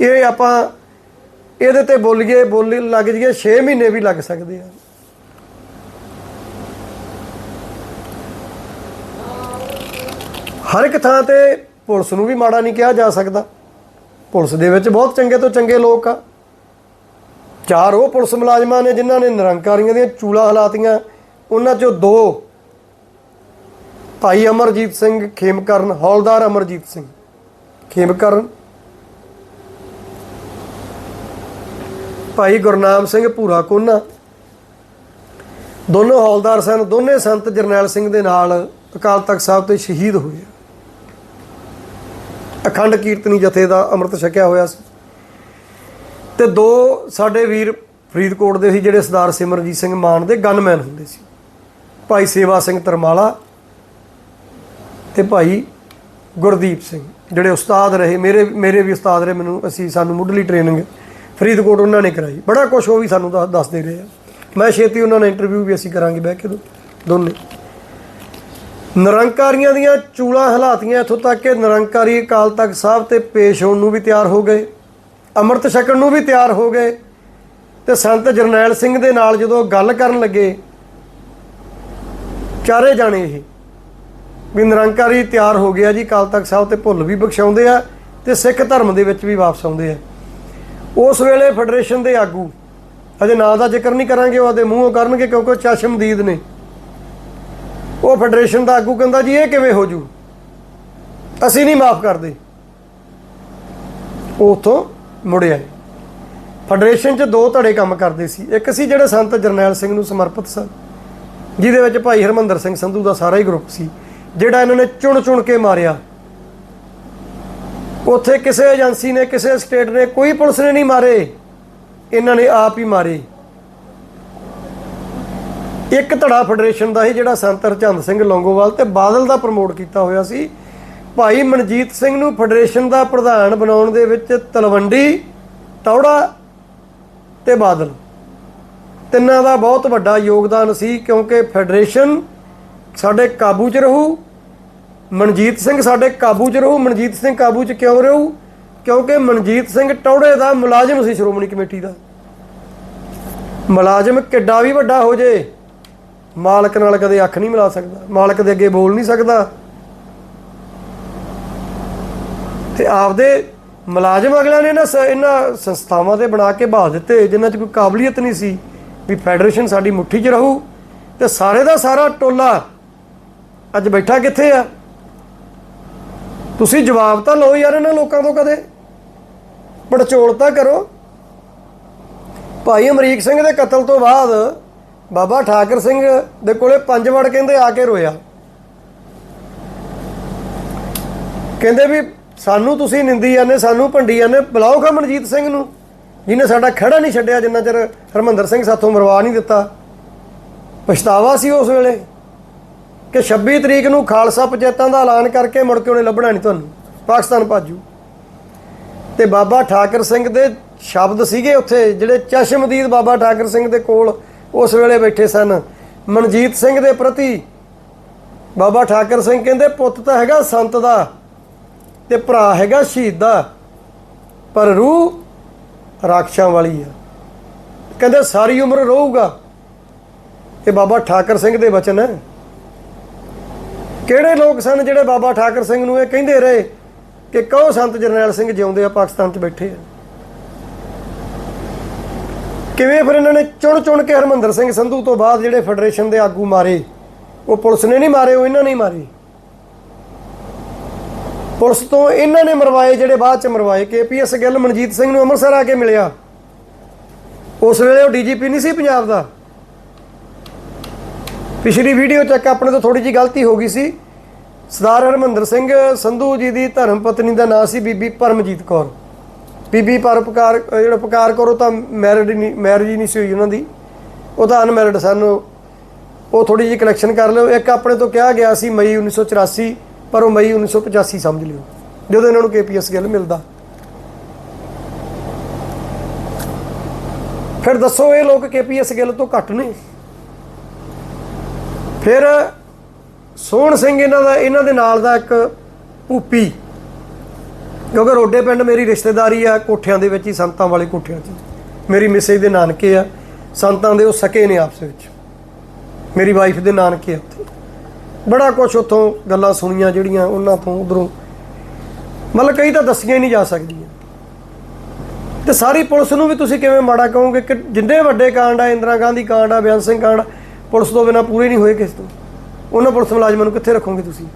ਇਹ ਆਪਾਂ ਇਹਦੇ ਤੇ ਬੋਲੀਏ, ਬੋਲੀ ਲੱਗ ਜੀਏ 6 ਮਹੀਨੇ ਵੀ ਲੱਗ ਸਕਦੇ ਆ। ਹਰ ਇੱਕ ਥਾਂ ਤੇ ਪੁਲਿਸ ਨੂੰ ਵੀ ਮਾੜਾ ਨਹੀਂ ਕਿਹਾ ਜਾ ਸਕਦਾ। ਪੁਲਿਸ ਦੇ ਵਿੱਚ ਬਹੁਤ ਚੰਗੇ ਤੋਂ ਚੰਗੇ ਲੋਕ ਆ। ਚਾਰ ਉਹ ਪੁਲਿਸ ਮੁਲਾਜ਼ਮਾਂ ਨੇ ਜਿਨ੍ਹਾਂ ਨੇ ਨਿਰੰਕਾਰੀਆਂ ਦੀਆਂ ਚੂਲਾ ਹਲਾਤੀਆਂ, ਉਹਨਾਂ ਚੋਂ ਦੋ ਭਾਈ ਅਮਰਜੀਤ ਸਿੰਘ ਖੇਮਕਰਨ, ਹੌਲਦਾਰ ਅਮਰਜੀਤ ਸਿੰਘ। ਖੇਮਕਰਨ। ਭਾਈ ਗੁਰਨਾਮ ਸਿੰਘ ਭੂਰਾ ਕੋਨਾ। ਦੋਨੋਂ ਹੌਲਦਾਰ ਸਨ, ਦੋਨੇ ਸੰਤ ਜਰਨੈਲ ਸਿੰਘ ਦੇ ਨਾਲ ਅਕਾਲ ਤਖਤ ਸਾਹਿਬ ਤੇ ਸ਼ਹੀਦ ਹੋਏ। ਅਖੰਡ ਕੀਰਤਨੀ ਜਥੇ ਦਾ ਅੰਮ੍ਰਿਤ ਛਕਿਆ ਹੋਇਆ ਸੀ। ਤੇ ਦੋ ਸਾਡੇ ਵੀਰ ਫਰੀਦਕੋਟ ਦੇ ਸੀ, ਜਿਹੜੇ ਸਰਦਾਰ ਸਿਮਰਜੀਤ ਸਿੰਘ ਮਾਨ ਦੇ ਗਨਮੈਨ ਹੁੰਦੇ ਸੀ। ਭਾਈ ਸੇਵਾ ਸਿੰਘ ਤਰਮਾਲਾ ਤੇ ਭਾਈ ਗੁਰਦੀਪ ਸਿੰਘ, ਜਿਹੜੇ ਉਸਤਾਦ ਰਹੇ, ਮੇਰੇ ਮੇਰੇ ਵੀ ਉਸਤਾਦ ਰਹੇ, ਮੈਨੂੰ, ਅਸੀਂ, ਸਾਨੂੰ ਮੁੱਢਲੀ ਟ੍ਰੇਨਿੰਗ ਫਰੀਦਕੋਟ ਉਹਨਾਂ ਨੇ ਕਰਾਈ। ਬੜਾ ਕੁਝ ਉਹ ਵੀ ਸਾਨੂੰ ਦੱਸ- ਦੱਸਦੇ ਰਹੇ ਆ। ਮੈਂ ਛੇਤੀ ਉਹਨਾਂ ਨਾਲ ਇੰਟਰਵਿਊ ਵੀ ਅਸੀਂ ਕਰਾਂਗੇ, ਬਹਿ ਕੇ ਦੋ- ਦੋਨੇ। ਨਿਰੰਕਾਰੀਆਂ ਦੀਆਂ ਚੂਲਾਂ ਹਲਾਤੀਆਂ, ਇੱਥੋਂ ਤੱਕ ਕਿ ਨਿਰੰਕਾਰੀ ਅਕਾਲ ਤਖਤ ਸਾਹਿਬ ਤੇ ਪੇਸ਼ ਹੋਣ ਨੂੰ ਵੀ ਤਿਆਰ ਹੋ ਗਏ, ਅੰਮ੍ਰਿਤ ਛਕਣ ਨੂੰ ਵੀ ਤਿਆਰ ਹੋ ਗਏ, ਤੇ ਸੰਤ ਜਰਨੈਲ ਸਿੰਘ ਦੇ ਨਾਲ ਜਦੋਂ ਗੱਲ ਕਰਨ ਲੱਗੇ, ਚਾਰੇ ਜਾਣੇ ਇਹ ਵੀ ਨਿਰੰਕਾਰੀ ਤਿਆਰ ਹੋ ਗਿਆ ਜੀ, ਅਕਾਲ ਤਖਤ ਸਾਹਿਬ ਤੇ ਭੁੱਲ ਵੀ ਬਖਸ਼ਾਉਂਦੇ ਆ ਤੇ ਸਿੱਖ ਧਰਮ ਦੇ ਵਿੱਚ ਵੀ ਵਾਪਸ ਆਉਂਦੇ ਆ। ਉਸ ਵੇਲੇ ਫੈਡਰੇਸ਼ਨ ਦੇ ਆਗੂ, ਅਜੇ ਨਾਂ ਦਾ ਜ਼ਿਕਰ ਨਹੀਂ ਕਰਾਂਗੇ ਉਹਦੇ ਮੂੰਹੋਂ ਕਰਨਗੇ ਕਿਉਂਕਿ ਉਹ ਚਸ਼ਮਦੀਦ ਨੇ। ਉਹ ਫੈਡਰੇਸ਼ਨ ਦਾ ਆਗੂ ਕਹਿੰਦਾ ਜੀ, ਇਹ ਕਿਵੇਂ ਹੋ ਜੂ? ਅਸੀਂ ਨਹੀਂ ਮਾਫ ਕਰਦੇ। ਉਹ ਉੱਥੋਂ ਮੁੜਿਆ ਫੈਡਰੇਸ਼ਨ 'ਚ ਦੋ ਧੜੇ ਕੰਮ ਕਰਦੇ ਸੀ। ਇੱਕ ਸੀ ਜਿਹੜੇ ਸੰਤ ਜਰਨੈਲ ਸਿੰਘ ਨੂੰ ਸਮਰਪਿਤ ਸਨ, ਜਿਹਦੇ ਵਿੱਚ ਭਾਈ ਹਰਮੰਦਰ ਸਿੰਘ ਸੰਧੂ ਦਾ ਸਾਰਾ ਹੀ ਗਰੁੱਪ ਸੀ। ਜਿਹੜਾ ਇਹਨਾਂ ਨੇ ਚੁਣ ਚੁਣ ਕੇ ਮਾਰਿਆ। ਉੱਥੇ ਕਿਸੇ ਏਜੰਸੀ ਨੇ, ਕਿਸੇ ਸਟੇਟ ਨੇ, ਕੋਈ ਪੁਲਿਸ ਨੇ ਨਹੀਂ ਮਾਰੇ। ਇਹਨਾਂ ਨੇ ਆਪ ਹੀ ਮਾਰੇ। ਇੱਕ ਧੜਾ ਫੈਡਰੇਸ਼ਨ ਦਾ ਹੀ ਜਿਹੜਾ ਸੰਤ ਹਰਚੰਦ ਸਿੰਘ ਲੌਂਗੋਵਾਲ ਤੇ ਬਾਦਲ ਦਾ ਪ੍ਰਮੋਟ ਕੀਤਾ ਹੋਇਆ ਸੀ, ਭਾਈ ਮਨਜੀਤ ਸਿੰਘ ਨੂੰ ਫੈਡਰੇਸ਼ਨ ਦਾ ਪ੍ਰਧਾਨ ਬਣਾਉਣ ਦੇ ਵਿੱਚ ਤਲਵੰਡੀ, ਤੌੜਾ ਤੇ ਬਾਦਲ। ਤਿੰਨਾਂ ਦਾ ਬਹੁਤ ਵੱਡਾ ਯੋਗਦਾਨ ਸੀ ਕਿਉਂਕਿ ਫੈਡਰੇਸ਼ਨ ਸਾਡੇ ਕਾਬੂ 'ਚ ਰਹੂ ਮਨਜੀਤ ਸਿੰਘ ਸਾਡੇ ਕਾਬੂ 'ਚ ਰਹੂ। ਮਨਜੀਤ ਸਿੰਘ ਕਾਬੂ 'ਚ ਕਿਉਂ ਰਹੂ? ਕਿਉਂਕਿ ਮਨਜੀਤ ਸਿੰਘ ਟੌੜੇ ਦਾ ਮੁਲਾਜ਼ਮ ਸੀ ਸ਼੍ਰੋਮਣੀ ਕਮੇਟੀ ਦਾ। ਮੁਲਾਜ਼ਮ ਕਿੱਡਾ ਵੀ ਵੱਡਾ ਹੋ ਜੇ, ਮਾਲਕ ਨਾਲ ਕਦੇ ਅੱਖ ਨਹੀਂ ਮਿਲਾ ਸਕਦਾ, ਮਾਲਕ ਦੇ ਅੱਗੇ ਬੋਲ ਨਹੀਂ ਸਕਦਾ। ਤੇ ਆਪਦੇ ਮੁਲਾਜ਼ਮ ਅਗਲਿਆਂ ਨੇ ਨਾ ਸ- ਇਹਨਾਂ ਸੰਸਥਾਵਾਂ ਤੇ ਬਣਾ ਕੇ ਬਹਾ ਦਿੱਤੇ, ਜਿਨ੍ਹਾਂ 'ਚ ਕੋਈ ਕਾਬਲੀਅਤ ਨਹੀਂ ਸੀ ਵੀ ਫੈਡਰੇਸ਼ਨ ਸਾਡੀ ਮੁੱਠੀ 'ਚ ਰਹੂ। ਤੇ ਸਾਰੇ ਦਾ ਸਾਰਾ ਟੋਲਾ ਅੱਜ ਬੈਠਾ ਕਿੱਥੇ ਆ? ਤੁਸੀਂ ਜਵਾਬ ਤਾਂ ਲਓ ਯਾਰ ਇਹਨਾਂ ਲੋਕਾਂ ਤੋਂ ਕਦੇ। ਪੜਚੋਲ ਤਾਂ ਕਰੋ। ਭਾਈ ਅਮਰੀਕ ਸਿੰਘ ਦੇ ਕਤਲ ਤੋਂ ਬਾਅਦ ਬਾਬਾ ਠਾਕਰ ਸਿੰਘ ਦੇ ਕੋਲੇ ਪੰਜ ਵੜ ਕਹਿੰਦੇ ਆ ਕੇ ਰੋਇਆ। ਕਹਿੰਦੇ ਵੀ ਸਾਨੂੰ ਤੁਸੀਂ ਨਿੰਦੀ ਜਾਂਦੇ, ਸਾਨੂੰ ਭੰਡੀ ਜਾਂਦੇ, ਬੁਲਾਓ ਖਾ ਮਨਜੀਤ ਸਿੰਘ ਨੂੰ, ਜਿਹਨੇ ਸਾਡਾ ਖੜਾ ਨਹੀਂ ਛੱਡਿਆ ਜਿੰਨਾ ਚਿਰ ਹਰਮੰਦਰ ਸਿੰਘ ਸਾਥੋਂ ਮਰਵਾ ਨਹੀਂ ਦਿੱਤਾ। ਪਛਤਾਵਾ ਸੀ ਉਸ ਵੇਲੇ। ਕਿ 26 ਤਰੀਕ ਨੂੰ ਖਾਲਸਾ ਪੰਚਾਇਤਾਂ ਦਾ ਐਲਾਨ ਕਰਕੇ ਮੁੜ ਕੇ ਉਹਨੇ ਲੱਭਣਾ ਨਹੀਂ ਤੁਹਾਨੂੰ। ਪਾਕਿਸਤਾਨ ਭਾਜੂ। ਤੇ ਬਾਬਾ ਠਾਕਰ ਸਿੰਘ ਦੇ ਸ਼ਬਦ ਸੀਗੇ ਉੱਥੇ, ਜਿਹੜੇ ਚਸ਼ਮਦੀਦ ਬਾਬਾ ਠਾਕਰ ਸਿੰਘ ਦੇ ਕੋਲ ਉਸ ਵੇਲੇ ਬੈਠੇ ਸਨ। ਮਨਜੀਤ ਸਿੰਘ ਦੇ ਪ੍ਰਤੀ ਬਾਬਾ ਠਾਕਰ ਸਿੰਘ ਕਹਿੰਦੇ, ਪੁੱਤ ਤਾਂ ਹੈਗਾ ਸੰਤ ਦਾ ਤੇ ਭਰਾ ਹੈਗਾ ਸ਼ਹੀਦ ਦਾ, ਪਰ ਰੂਹ ਰਾਖਸ਼ਾਂ ਵਾਲੀ ਆ। ਕਹਿੰਦੇ, ਸਾਰੀ ਉਮਰ ਰਹੂਗਾ। ਇਹ ਬਾਬਾ ਠਾਕਰ ਸਿੰਘ ਦੇ ਬਚਨ ਹੈ। ਕਿਹੜੇ ਲੋਕ ਸਨ ਜਿਹੜੇ ਬਾਬਾ ਠਾਕਰ ਸਿੰਘ ਨੂੰ ਇਹ ਕਹਿੰਦੇ ਰਹੇ ਕਿ ਕਹੋ ਸੰਤ ਜਰਨੈਲ ਸਿੰਘ ਜਿਉਂਦੇ ਆ, ਪਾਕਿਸਤਾਨ 'ਚ ਬੈਠੇ ਆ? ਕਿਵੇਂ ਫਿਰ ਇਹਨਾਂ ਨੇ ਚੁਣ ਚੁਣ ਕੇ ਹਰਮੰਦਰ ਸਿੰਘ ਸੰਧੂ ਤੋਂ ਬਾਅਦ ਜਿਹੜੇ ਫੈਡਰੇਸ਼ਨ ਦੇ ਆਗੂ ਮਾਰੇ, ਉਹ ਪੁਲਿਸ ਨੇ ਨਹੀਂ ਮਾਰੇ, ਉਹ ਇਹਨਾਂ ਨੇ ਮਾਰੇ। ਪੁਲਿਸ ਤੋਂ ਇਹਨਾਂ ਨੇ ਮਰਵਾਏ, ਜਿਹੜੇ ਬਾਅਦ ਚ ਮਰਵਾਏ, ਕੇਪੀਐਸ ਗਿੱਲ ਮਨਜੀਤ ਸਿੰਘ ਨੂੰ ਅੰਮ੍ਰਿਤਸਰ ਆ ਕੇ ਮਿਲਿਆ। ਉਸ ਵੇਲੇ ਉਹ ਡੀਜੀਪੀ ਨਹੀਂ ਸੀ ਪੰਜਾਬ ਦਾ। ਪਿਛਲੀ ਵੀਡੀਓ ਚੱਕ ਆਪਣੇ ਤੋਂ ਥੋੜੀ ਜੀ ਗਲਤੀ ਹੋ ਗਈ ਸੀ। ਸਰਦਾਰ ਹਰਮੰਦਰ ਸਿੰਘ ਸੰਧੂ ਜੀ ਦੀ ਧਰਮ ਪਤਨੀ ਦਾ ਨਾਂ ਸੀ ਬੀਬੀ ਪਰਮਜੀਤ ਕੌਰ। ਬੀਬੀ ਪਰਪਕਾਰ ਜਿਹੜਾ ਪਕਾਰ ਕਰੋ ਤਾਂ ਮੈਰਿਡ ਨਹੀਂ ਮੈਰਿਜ ਹੀ ਨਹੀਂ ਸੀ ਹੋਈ ਉਹਨਾਂ ਦੀ। ਉਹ ਤਾਂ ਅਨਮੈਰਿਡ ਸਨ, ਉਹ ਥੋੜੀ ਜਿਹੀ ਕਲੈਕਸ਼ਨ ਕਰ ਲਿਓ। ਇੱਕ ਆਪਣੇ ਤੋਂ ਕਿਹਾ ਗਿਆ ਸੀ ਮਈ 1984 ਪਰ ਉਹ ਮਈ 1985 ਸਮਝ ਲਿਓ। ਜਦੋਂ ਇਹਨਾਂ ਨੂੰ ਕੇਪੀਐਸ ਗਿੱਲ ਮਿਲਦਾ। ਫਿਰ ਦੱਸੋ ਇਹ ਲੋਕ ਕੇਪੀਐਸ ਗਿੱਲ ਤੋਂ ਘੱਟ ਨੇ? ਫਿਰ ਸੋਹਣ ਸਿੰਘ ਇਹਨਾਂ ਦਾ, ਇਹਨਾਂ ਦੇ ਨਾਲ ਦਾ ਇੱਕ ਭੂਪੀ, ਕਿਉਂਕਿ ਰੋਡੇ ਪਿੰਡ ਮੇਰੀ ਰਿਸ਼ਤੇਦਾਰੀ ਆ, ਕੋਠਿਆਂ ਦੇ ਵਿੱਚ ਹੀ, ਸੰਤਾਂ ਵਾਲੇ ਕੋਠਿਆਂ 'ਚ। ਮੇਰੀ ਮਿਸੇਜ ਦੇ ਨਾਨਕੇ ਆ, ਸੰਤਾਂ ਦੇ ਉਹ ਸਕੇ ਨੇ ਆਪਸ ਵਿੱਚ। ਮੇਰੀ ਵਾਈਫ ਦੇ ਨਾਨਕੇ ਉੱਥੇ। ਬੜਾ ਕੁਝ ਉੱਥੋਂ ਗੱਲਾਂ ਸੁਣੀਆਂ ਜਿਹੜੀਆਂ ਉਹਨਾਂ ਤੋਂ ਉਧਰੋਂ। ਮਤਲਬ ਕਈ ਤਾਂ ਦੱਸੀਆਂ ਹੀ ਨਹੀਂ ਜਾ ਸਕਦੀਆਂ। ਤੇ ਸਾਰੀ ਪੁਲਿਸ ਨੂੰ ਵੀ ਤੁਸੀਂ ਕਿਵੇਂ ਮਾੜਾ ਕਹੋਗੇ ਕਿ ਜਿੰਨੇ ਵੱਡੇ ਕਾਂਡ ਆ, ਇੰਦਰਾ ਗਾਂਧੀ ਕਾਂਡ ਆ, ਬਿਆਨ ਸਿੰਘ ਕਾਂਡ ਪੁਲਿਸ ਤੋਂ ਬਿਨਾ ਪੂਰੇ ਨਹੀਂ ਹੋਏ ਕਿਸ ਤੋਂ? ਉਹਨਾਂ ਪੁਲਿਸ ਮੁਲਾਜ਼ਮਾਂ ਨੂੰ ਕਿੱਥੇ ਰੱਖੋਗੇ ਤੁਸੀਂ?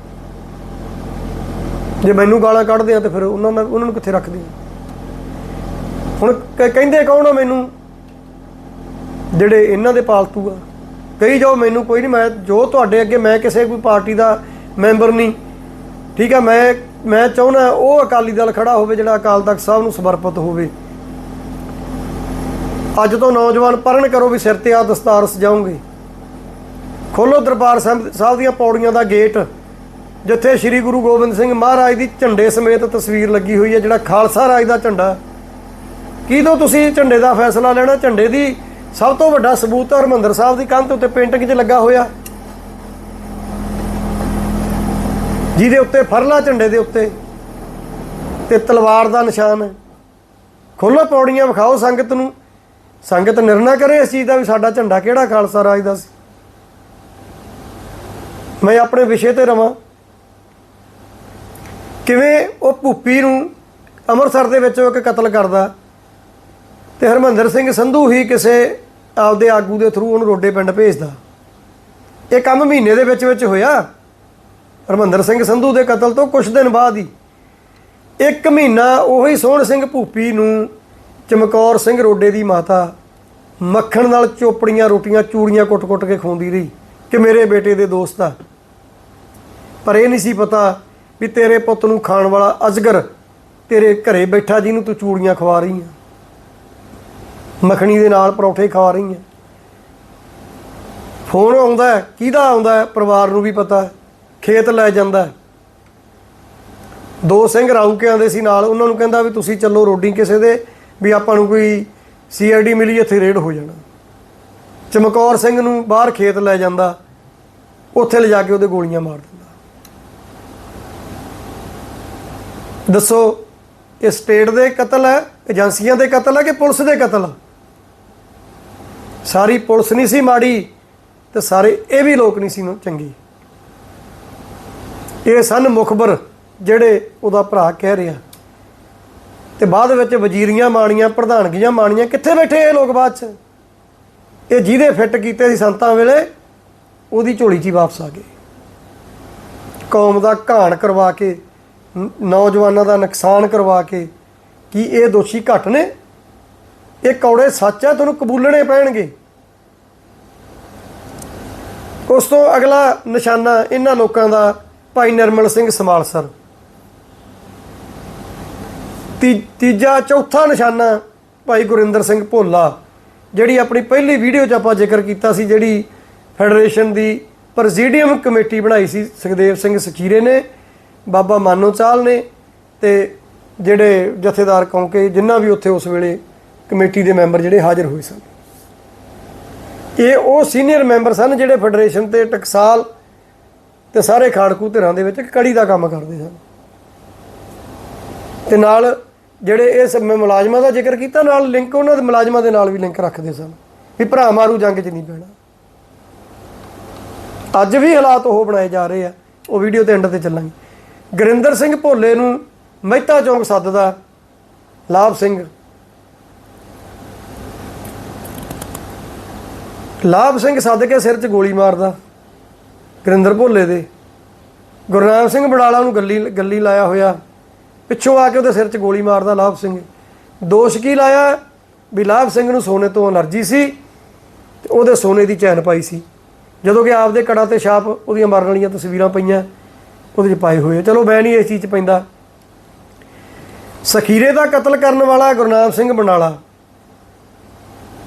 ਜੇ ਮੈਨੂੰ ਗਾਲਾਂ ਕੱਢਦੇ ਆ ਤੇ ਫਿਰ ਉਹਨਾਂ ਨਾਲ ਉਹਨਾਂ ਨੂੰ ਕਿੱਥੇ ਰੱਖਦੇ ਆ? ਹੁਣ ਕ- ਕਹਿੰਦੇ ਕੌਣ ਆ ਮੈਨੂੰ? ਜਿਹੜੇ ਇਹਨਾਂ ਦੇ ਪਾਲਤੂ ਆ। ਕਹੀ ਜਾਓ ਮੈਨੂੰ ਕੋਈ ਨਹੀਂ, ਮੈਂ ਜੋ ਤੁਹਾਡੇ ਅੱਗੇ ਮੈਂ ਕਿਸੇ ਕੋਈ ਪਾਰਟੀ ਦਾ ਮੈਂਬਰ ਨਹੀਂ। ਠੀਕ ਆ, ਮੈਂ ਮੈਂ ਚਾਹੁੰਦਾ ਉਹ ਅਕਾਲੀ ਦਲ ਖੜਾ ਹੋਵੇ ਜਿਹੜਾ ਅਕਾਲ ਤਖਤ ਸਾਹਿਬ ਨੂੰ ਸਮਰਪਿਤ ਹੋਵੇ। ਅੱਜ ਤੋਂ ਨੌਜਵਾਨ ਪਰਨ ਕਰੋ ਵੀ ਸਿਰ ਤੇ ਆ ਦਸਤਾਰ ਸਜਾਉਂਗੇ ਖੋਲੋ ਦਰਬਾਰ ਸਾਹਿਬ ਸਾਹਿਬ ਦੀਆਂ ਪੌੜੀਆਂ ਦਾ ਗੇਟ, ਜਿੱਥੇ ਸ੍ਰੀ ਗੁਰੂ ਗੋਬਿੰਦ ਸਿੰਘ ਮਹਾਰਾਜ ਦੀ ਝੰਡੇ ਸਮੇਤ ਤਸਵੀਰ ਲੱਗੀ ਹੋਈ ਹੈ, ਜਿਹੜਾ ਖਾਲਸਾ ਰਾਜ ਦਾ ਝੰਡਾ। ਕੀ ਤੋਂ ਤੁਸੀਂ ਝੰਡੇ ਦਾ ਫੈਸਲਾ ਲੈਣਾ? ਝੰਡੇ ਦੀ ਸਭ ਤੋਂ ਵੱਡਾ ਸਬੂਤ ਹਰਮੰਦਰ ਸਾਹਿਬ ਦੀ ਕੰਧ ਉੱਤੇ ਪੇਂਟਿੰਗ 'ਚ ਲੱਗਾ ਹੋਇਆ। ਜਿਹਦੇ ਉੱਤੇ ਫਰਲਾ ਝੰਡੇ ਦੇ ਉੱਤੇ ਤੇ ਤਲਵਾਰ ਦਾ ਨਿਸ਼ਾਨ ਹੈ। ਖੋਲੋ ਪੌੜੀਆਂ, ਵਿਖਾਓ ਸੰਗਤ ਨੂੰ। ਸੰਗਤ ਨਿਰਣਾ ਕਰੇ ਇਸ ਚੀਜ਼ ਦਾ ਵੀ ਸਾਡਾ ਝੰਡਾ ਕਿਹੜਾ ਖਾਲਸਾ ਰਾਜ ਦਾ ਸੀ? ਮੈਂ ਆਪਣੇ ਵਿਸ਼ੇ ਤੇ ਰਵਾਂ। ਕਿਵੇਂ ਉਹ ਭੁੱਪੀ ਨੂੰ ਅੰਮ੍ਰਿਤਸਰ ਦੇ ਵਿੱਚ ਇੱਕ ਕਤਲ ਕਰਦਾ ਤੇ ਹਰਮੰਦਰ ਸਿੰਘ ਸੰਧੂ ਹੀ ਕਿਸੇ ਆਪਦੇ ਆਗੂ ਦੇ ਥਰੂ ਉਹਨੂੰ ਰੋਡੇ ਪਿੰਡ ਭੇਜਦਾ? ਇਹ ਕੰਮ ਮਹੀਨੇ ਦੇ ਵਿੱਚ ਵਿੱਚ ਹੋਇਆ। ਹਰਮੰਦਰ ਸਿੰਘ ਸੰਧੂ ਦੇ ਕਤਲ ਤੋਂ ਕੁਝ ਦਿਨ ਬਾਅਦ ਹੀ ਇੱਕ ਮਹੀਨਾ ਉਹੀ ਸੋਹਣ ਸਿੰਘ ਭੂਪੀ ਨੂੰ ਚਮਕੌਰ ਸਿੰਘ ਰੋਡੇ ਦੀ ਮਾਤਾ ਮੱਖਣ ਨਾਲ ਚੋਪੜੀਆਂ ਰੋਟੀਆਂ ਚੂੜੀਆਂ ਕੁੱਟ-ਕੁੱਟ ਕੇ ਖਵਾਉਂਦੀ ਰਹੀ ਕਿ ਮੇਰੇ ਬੇਟੇ ਦੇ ਦੋਸਤ ਆ। ਪਰ ਇਹ ਨਹੀਂ ਸੀ ਪਤਾ ਵੀ ਤੇਰੇ ਪੁੱਤ ਨੂੰ ਖਾਣ ਵਾਲਾ ਅਜਗਰ ਤੇਰੇ ਘਰੇ ਬੈਠਾ ਜਿਹਨੂੰ ਤੂੰ ਚੂੜੀਆਂ ਖਵਾ ਰਹੀ ਆ। ਮੱਖਣੀ ਦੇ ਨਾਲ ਪਰੌਠੇ ਖਵਾ ਰਹੀ ਆ। ਫੋਨ ਆਉਂਦਾ ਕਿਹਦਾ ਆਉਂਦਾ ਪਰਿਵਾਰ ਨੂੰ ਵੀ ਪਤਾ ਖੇਤ ਲੈ ਜਾਂਦਾ ਦੋ ਸਿੰਘ ਰਾਊਕਿਆਂ ਦੇ ਸੀ ਨਾਲ, ਉਹਨਾਂ ਨੂੰ ਕਹਿੰਦਾ ਵੀ ਤੁਸੀਂ ਚੱਲੋ ਰੋਡੀ ਕਿਸੇ ਦੇ, ਵੀ ਆਪਾਂ ਨੂੰ ਕੋਈ ਸੀਆਈਡੀ ਮਿਲੀ, ਇੱਥੇ ਰੇਡ ਹੋ ਜਾਣਾ। ਚਮਕੌਰ ਸਿੰਘ ਨੂੰ ਬਾਹਰ ਖੇਤ ਲੈ ਜਾਂਦਾ, ਉੱਥੇ ਲਿਜਾ ਕੇ ਉਹਦੇ ਗੋਲੀਆਂ ਮਾਰ ਦਿੰਦਾ। ਦੱਸੋ, ਇਹ ਸਟੇਟ ਦੇ ਕਤਲ ਹੈ, ਏਜੰਸੀਆਂ ਦੇ ਕਤਲ ਹੈ ਕਿ ਪੁਲਿਸ ਦੇ ਕਤਲ ਸਾਰੀ ਪੁਲਿਸ ਨਹੀਂ ਸੀ ਮਾੜੀ ਤੇ ਸਾਰੇ ਇਹ ਵੀ ਲੋਕ ਨਹੀਂ ਸੀ ਨਾ ਚੰਗੇ। ਇਹ ਸਨ ਮੁਖਬਰ ਜਿਹੜੇ ਉਹਦਾ ਭਰਾ ਕਹਿ ਰਿਹਾ। ਤੇ ਬਾਅਦ ਵਿੱਚ ਵਜ਼ੀਰੀਆਂ ਮਾਣੀਆਂ, ਪ੍ਰਧਾਨਗੀਆਂ ਮਾਣੀਆਂ ਕਿੱਥੇ ਬੈਠੇ ਇਹ ਲੋਕ ਬਾਅਦ ਚ? ਇਹ ਜਿਹਦੇ ਫਿੱਟ ਕੀਤੇ ਸੀ ਸੰਤਾਂ ਵੇਲੇ, ਉਹਦੀ ਝੋਲੀ 'ਚ ਹੀ ਵਾਪਸ ਆ ਗਏ। ਕੌਮ ਦਾ ਘਾਣ ਕਰਵਾ ਕੇ ਨੌਜਵਾਨਾਂ ਦਾ ਨੁਕਸਾਨ ਕਰਵਾ ਕੇ ਕੀ ਇਹ ਦੋਸ਼ੀ ਘੱਟ ਨੇ? ਇਹ ਕੌੜੇ ਸੱਚ ਹੈ ਤੁਹਾਨੂੰ ਕਬੂਲਣੇ ਪੈਣਗੇ। ਉਸ ਤੋਂ ਅਗਲਾ ਨਿਸ਼ਾਨਾ ਇਹਨਾਂ ਲੋਕਾਂ ਦਾ, ਭਾਈ ਨਿਰਮਲ ਸਿੰਘ ਸਮਾਲਸਰ ਤੀ- ਤੀਜਾ, ਚੌਥਾ ਨਿਸ਼ਾਨਾ ਭਾਈ ਗੁਰਿੰਦਰ ਸਿੰਘ ਭੋਲਾ, ਜਿਹੜੀ ਆਪਣੀ ਪਹਿਲੀ ਵੀਡੀਓ 'ਚ ਆਪਾਂ ਜ਼ਿਕਰ ਕੀਤਾ ਸੀ, ਜਿਹੜੀ ਫੈਡਰੇਸ਼ਨ ਦੀ ਪ੍ਰੈਜ਼ੀਡੀਅਮ ਕਮੇਟੀ ਬਣਾਈ ਸੀ, ਸੁਖਦੇਵ ਸਿੰਘ ਸਖੀਰੇ ਨੇ। ਬਾਬਾ ਮਾਨੋ ਚਾਲ ਨੇ ਤੇ ਜਿਹੜੇ ਜਥੇਦਾਰ ਕੌਂਕੇ ਜਿੰਨਾ ਵੀ ਉੱਥੇ ਉਸ ਵੇਲੇ ਕਮੇਟੀ ਦੇ ਮੈਂਬਰ ਜਿਹੜੇ ਹਾਜ਼ਰ ਹੋਏ ਸਨ। ਇਹ ਉਹ ਸੀਨੀਅਰ ਮੈਂਬਰ ਸਨ ਜਿਹੜੇ ਫੈਡਰੇਸ਼ਨ ਤੇ ਟਕਸਾਲ ਤੇ ਸਾਰੇ ਖਾੜਕੂ ਧਿਰਾਂ ਦੇ ਵਿੱਚ ਕੜੀ ਦਾ ਕੰਮ ਕਰਦੇ ਸਨ। ਤੇ ਨਾਲ ਜਿਹੜੇ ਇਸ ਮ- ਮੁਲਾਜ਼ਮਾਂ ਦਾ ਜ਼ਿਕਰ ਕੀਤਾ, ਨਾਲ ਲਿੰਕ ਉਹਨਾਂ ਦੇ ਮੁਲਾਜ਼ਮਾਂ ਦੇ ਨਾਲ ਵੀ ਲਿੰਕ ਰੱਖਦੇ ਸਨ ਵੀ ਭਰਾ ਮਾਰੂ ਜੰਗ 'ਚ ਨਹੀਂ ਪੈਣਾ। ਅੱਜ ਵੀ ਹਾਲਾਤ ਉਹ ਬਣਾਏ ਜਾ ਰਹੇ ਆ। ਉਹ ਵੀਡੀਓ ਤੇ ਐਂਡ ਤੇ ਚੱਲਾਂਗੇ। ਗੁਰਿੰਦਰ ਸਿੰਘ ਭੋਲੇ ਨੂੰ ਮਹਿਤਾ ਚੌਂਕ ਸੱਦਦਾ ਲਾਭ ਸਿੰਘ। ਲਾਭ ਸਿੰਘ ਸੱਦ ਕੇ ਸਿਰ 'ਚ ਗੋਲੀ ਮਾਰਦਾ ਗੁਰਿੰਦਰ ਭੋਲੇ ਦੇ। ਗੁਰਨਾਮ ਸਿੰਘ ਬੜਾਲਾ ਨੂੰ ਗੱਲੀ ਗੱਲੀ ਲਾਇਆ ਹੋਇਆ। ਪਿੱਛੋਂ ਆ ਕੇ ਉਹਦੇ ਸਿਰ 'ਚ ਗੋਲੀ ਮਾਰਦਾ ਲਾਭ ਸਿੰਘ। ਦੋਸ਼ ਕੀ ਲਾਇਆ? ਵੀ ਲਾਭ ਸਿੰਘ ਨੂੰ ਸੋਨੇ ਤੋਂ ਅਲਰਜੀ ਸੀ ਤੇ ਉਹਦੇ ਸੋਨੇ ਦੀ ਚੈਨ ਪਾਈ ਸੀ। ਜਦੋਂ ਕਿ ਆਪਦੇ ਕੜਾ ਤੇ ਛਾਪ ਉਹਦੀਆਂ ਮਰਨ ਵਾਲੀਆਂ ਤਸਵੀਰਾਂ ਪਈਆਂ। ਉਹਦੇ 'ਚ ਪਾਏ ਹੋਏ ਆ। ਚਲੋ ਮੈਂ ਨਹੀਂ ਇਸ ਚੀਜ਼ 'ਚ ਪੈਂਦਾ। ਸਖੀਰੇ ਦਾ ਕਤਲ ਕਰਨ ਵਾਲਾ ਗੁਰਨਾਮ ਸਿੰਘ ਬਨਾਲਾ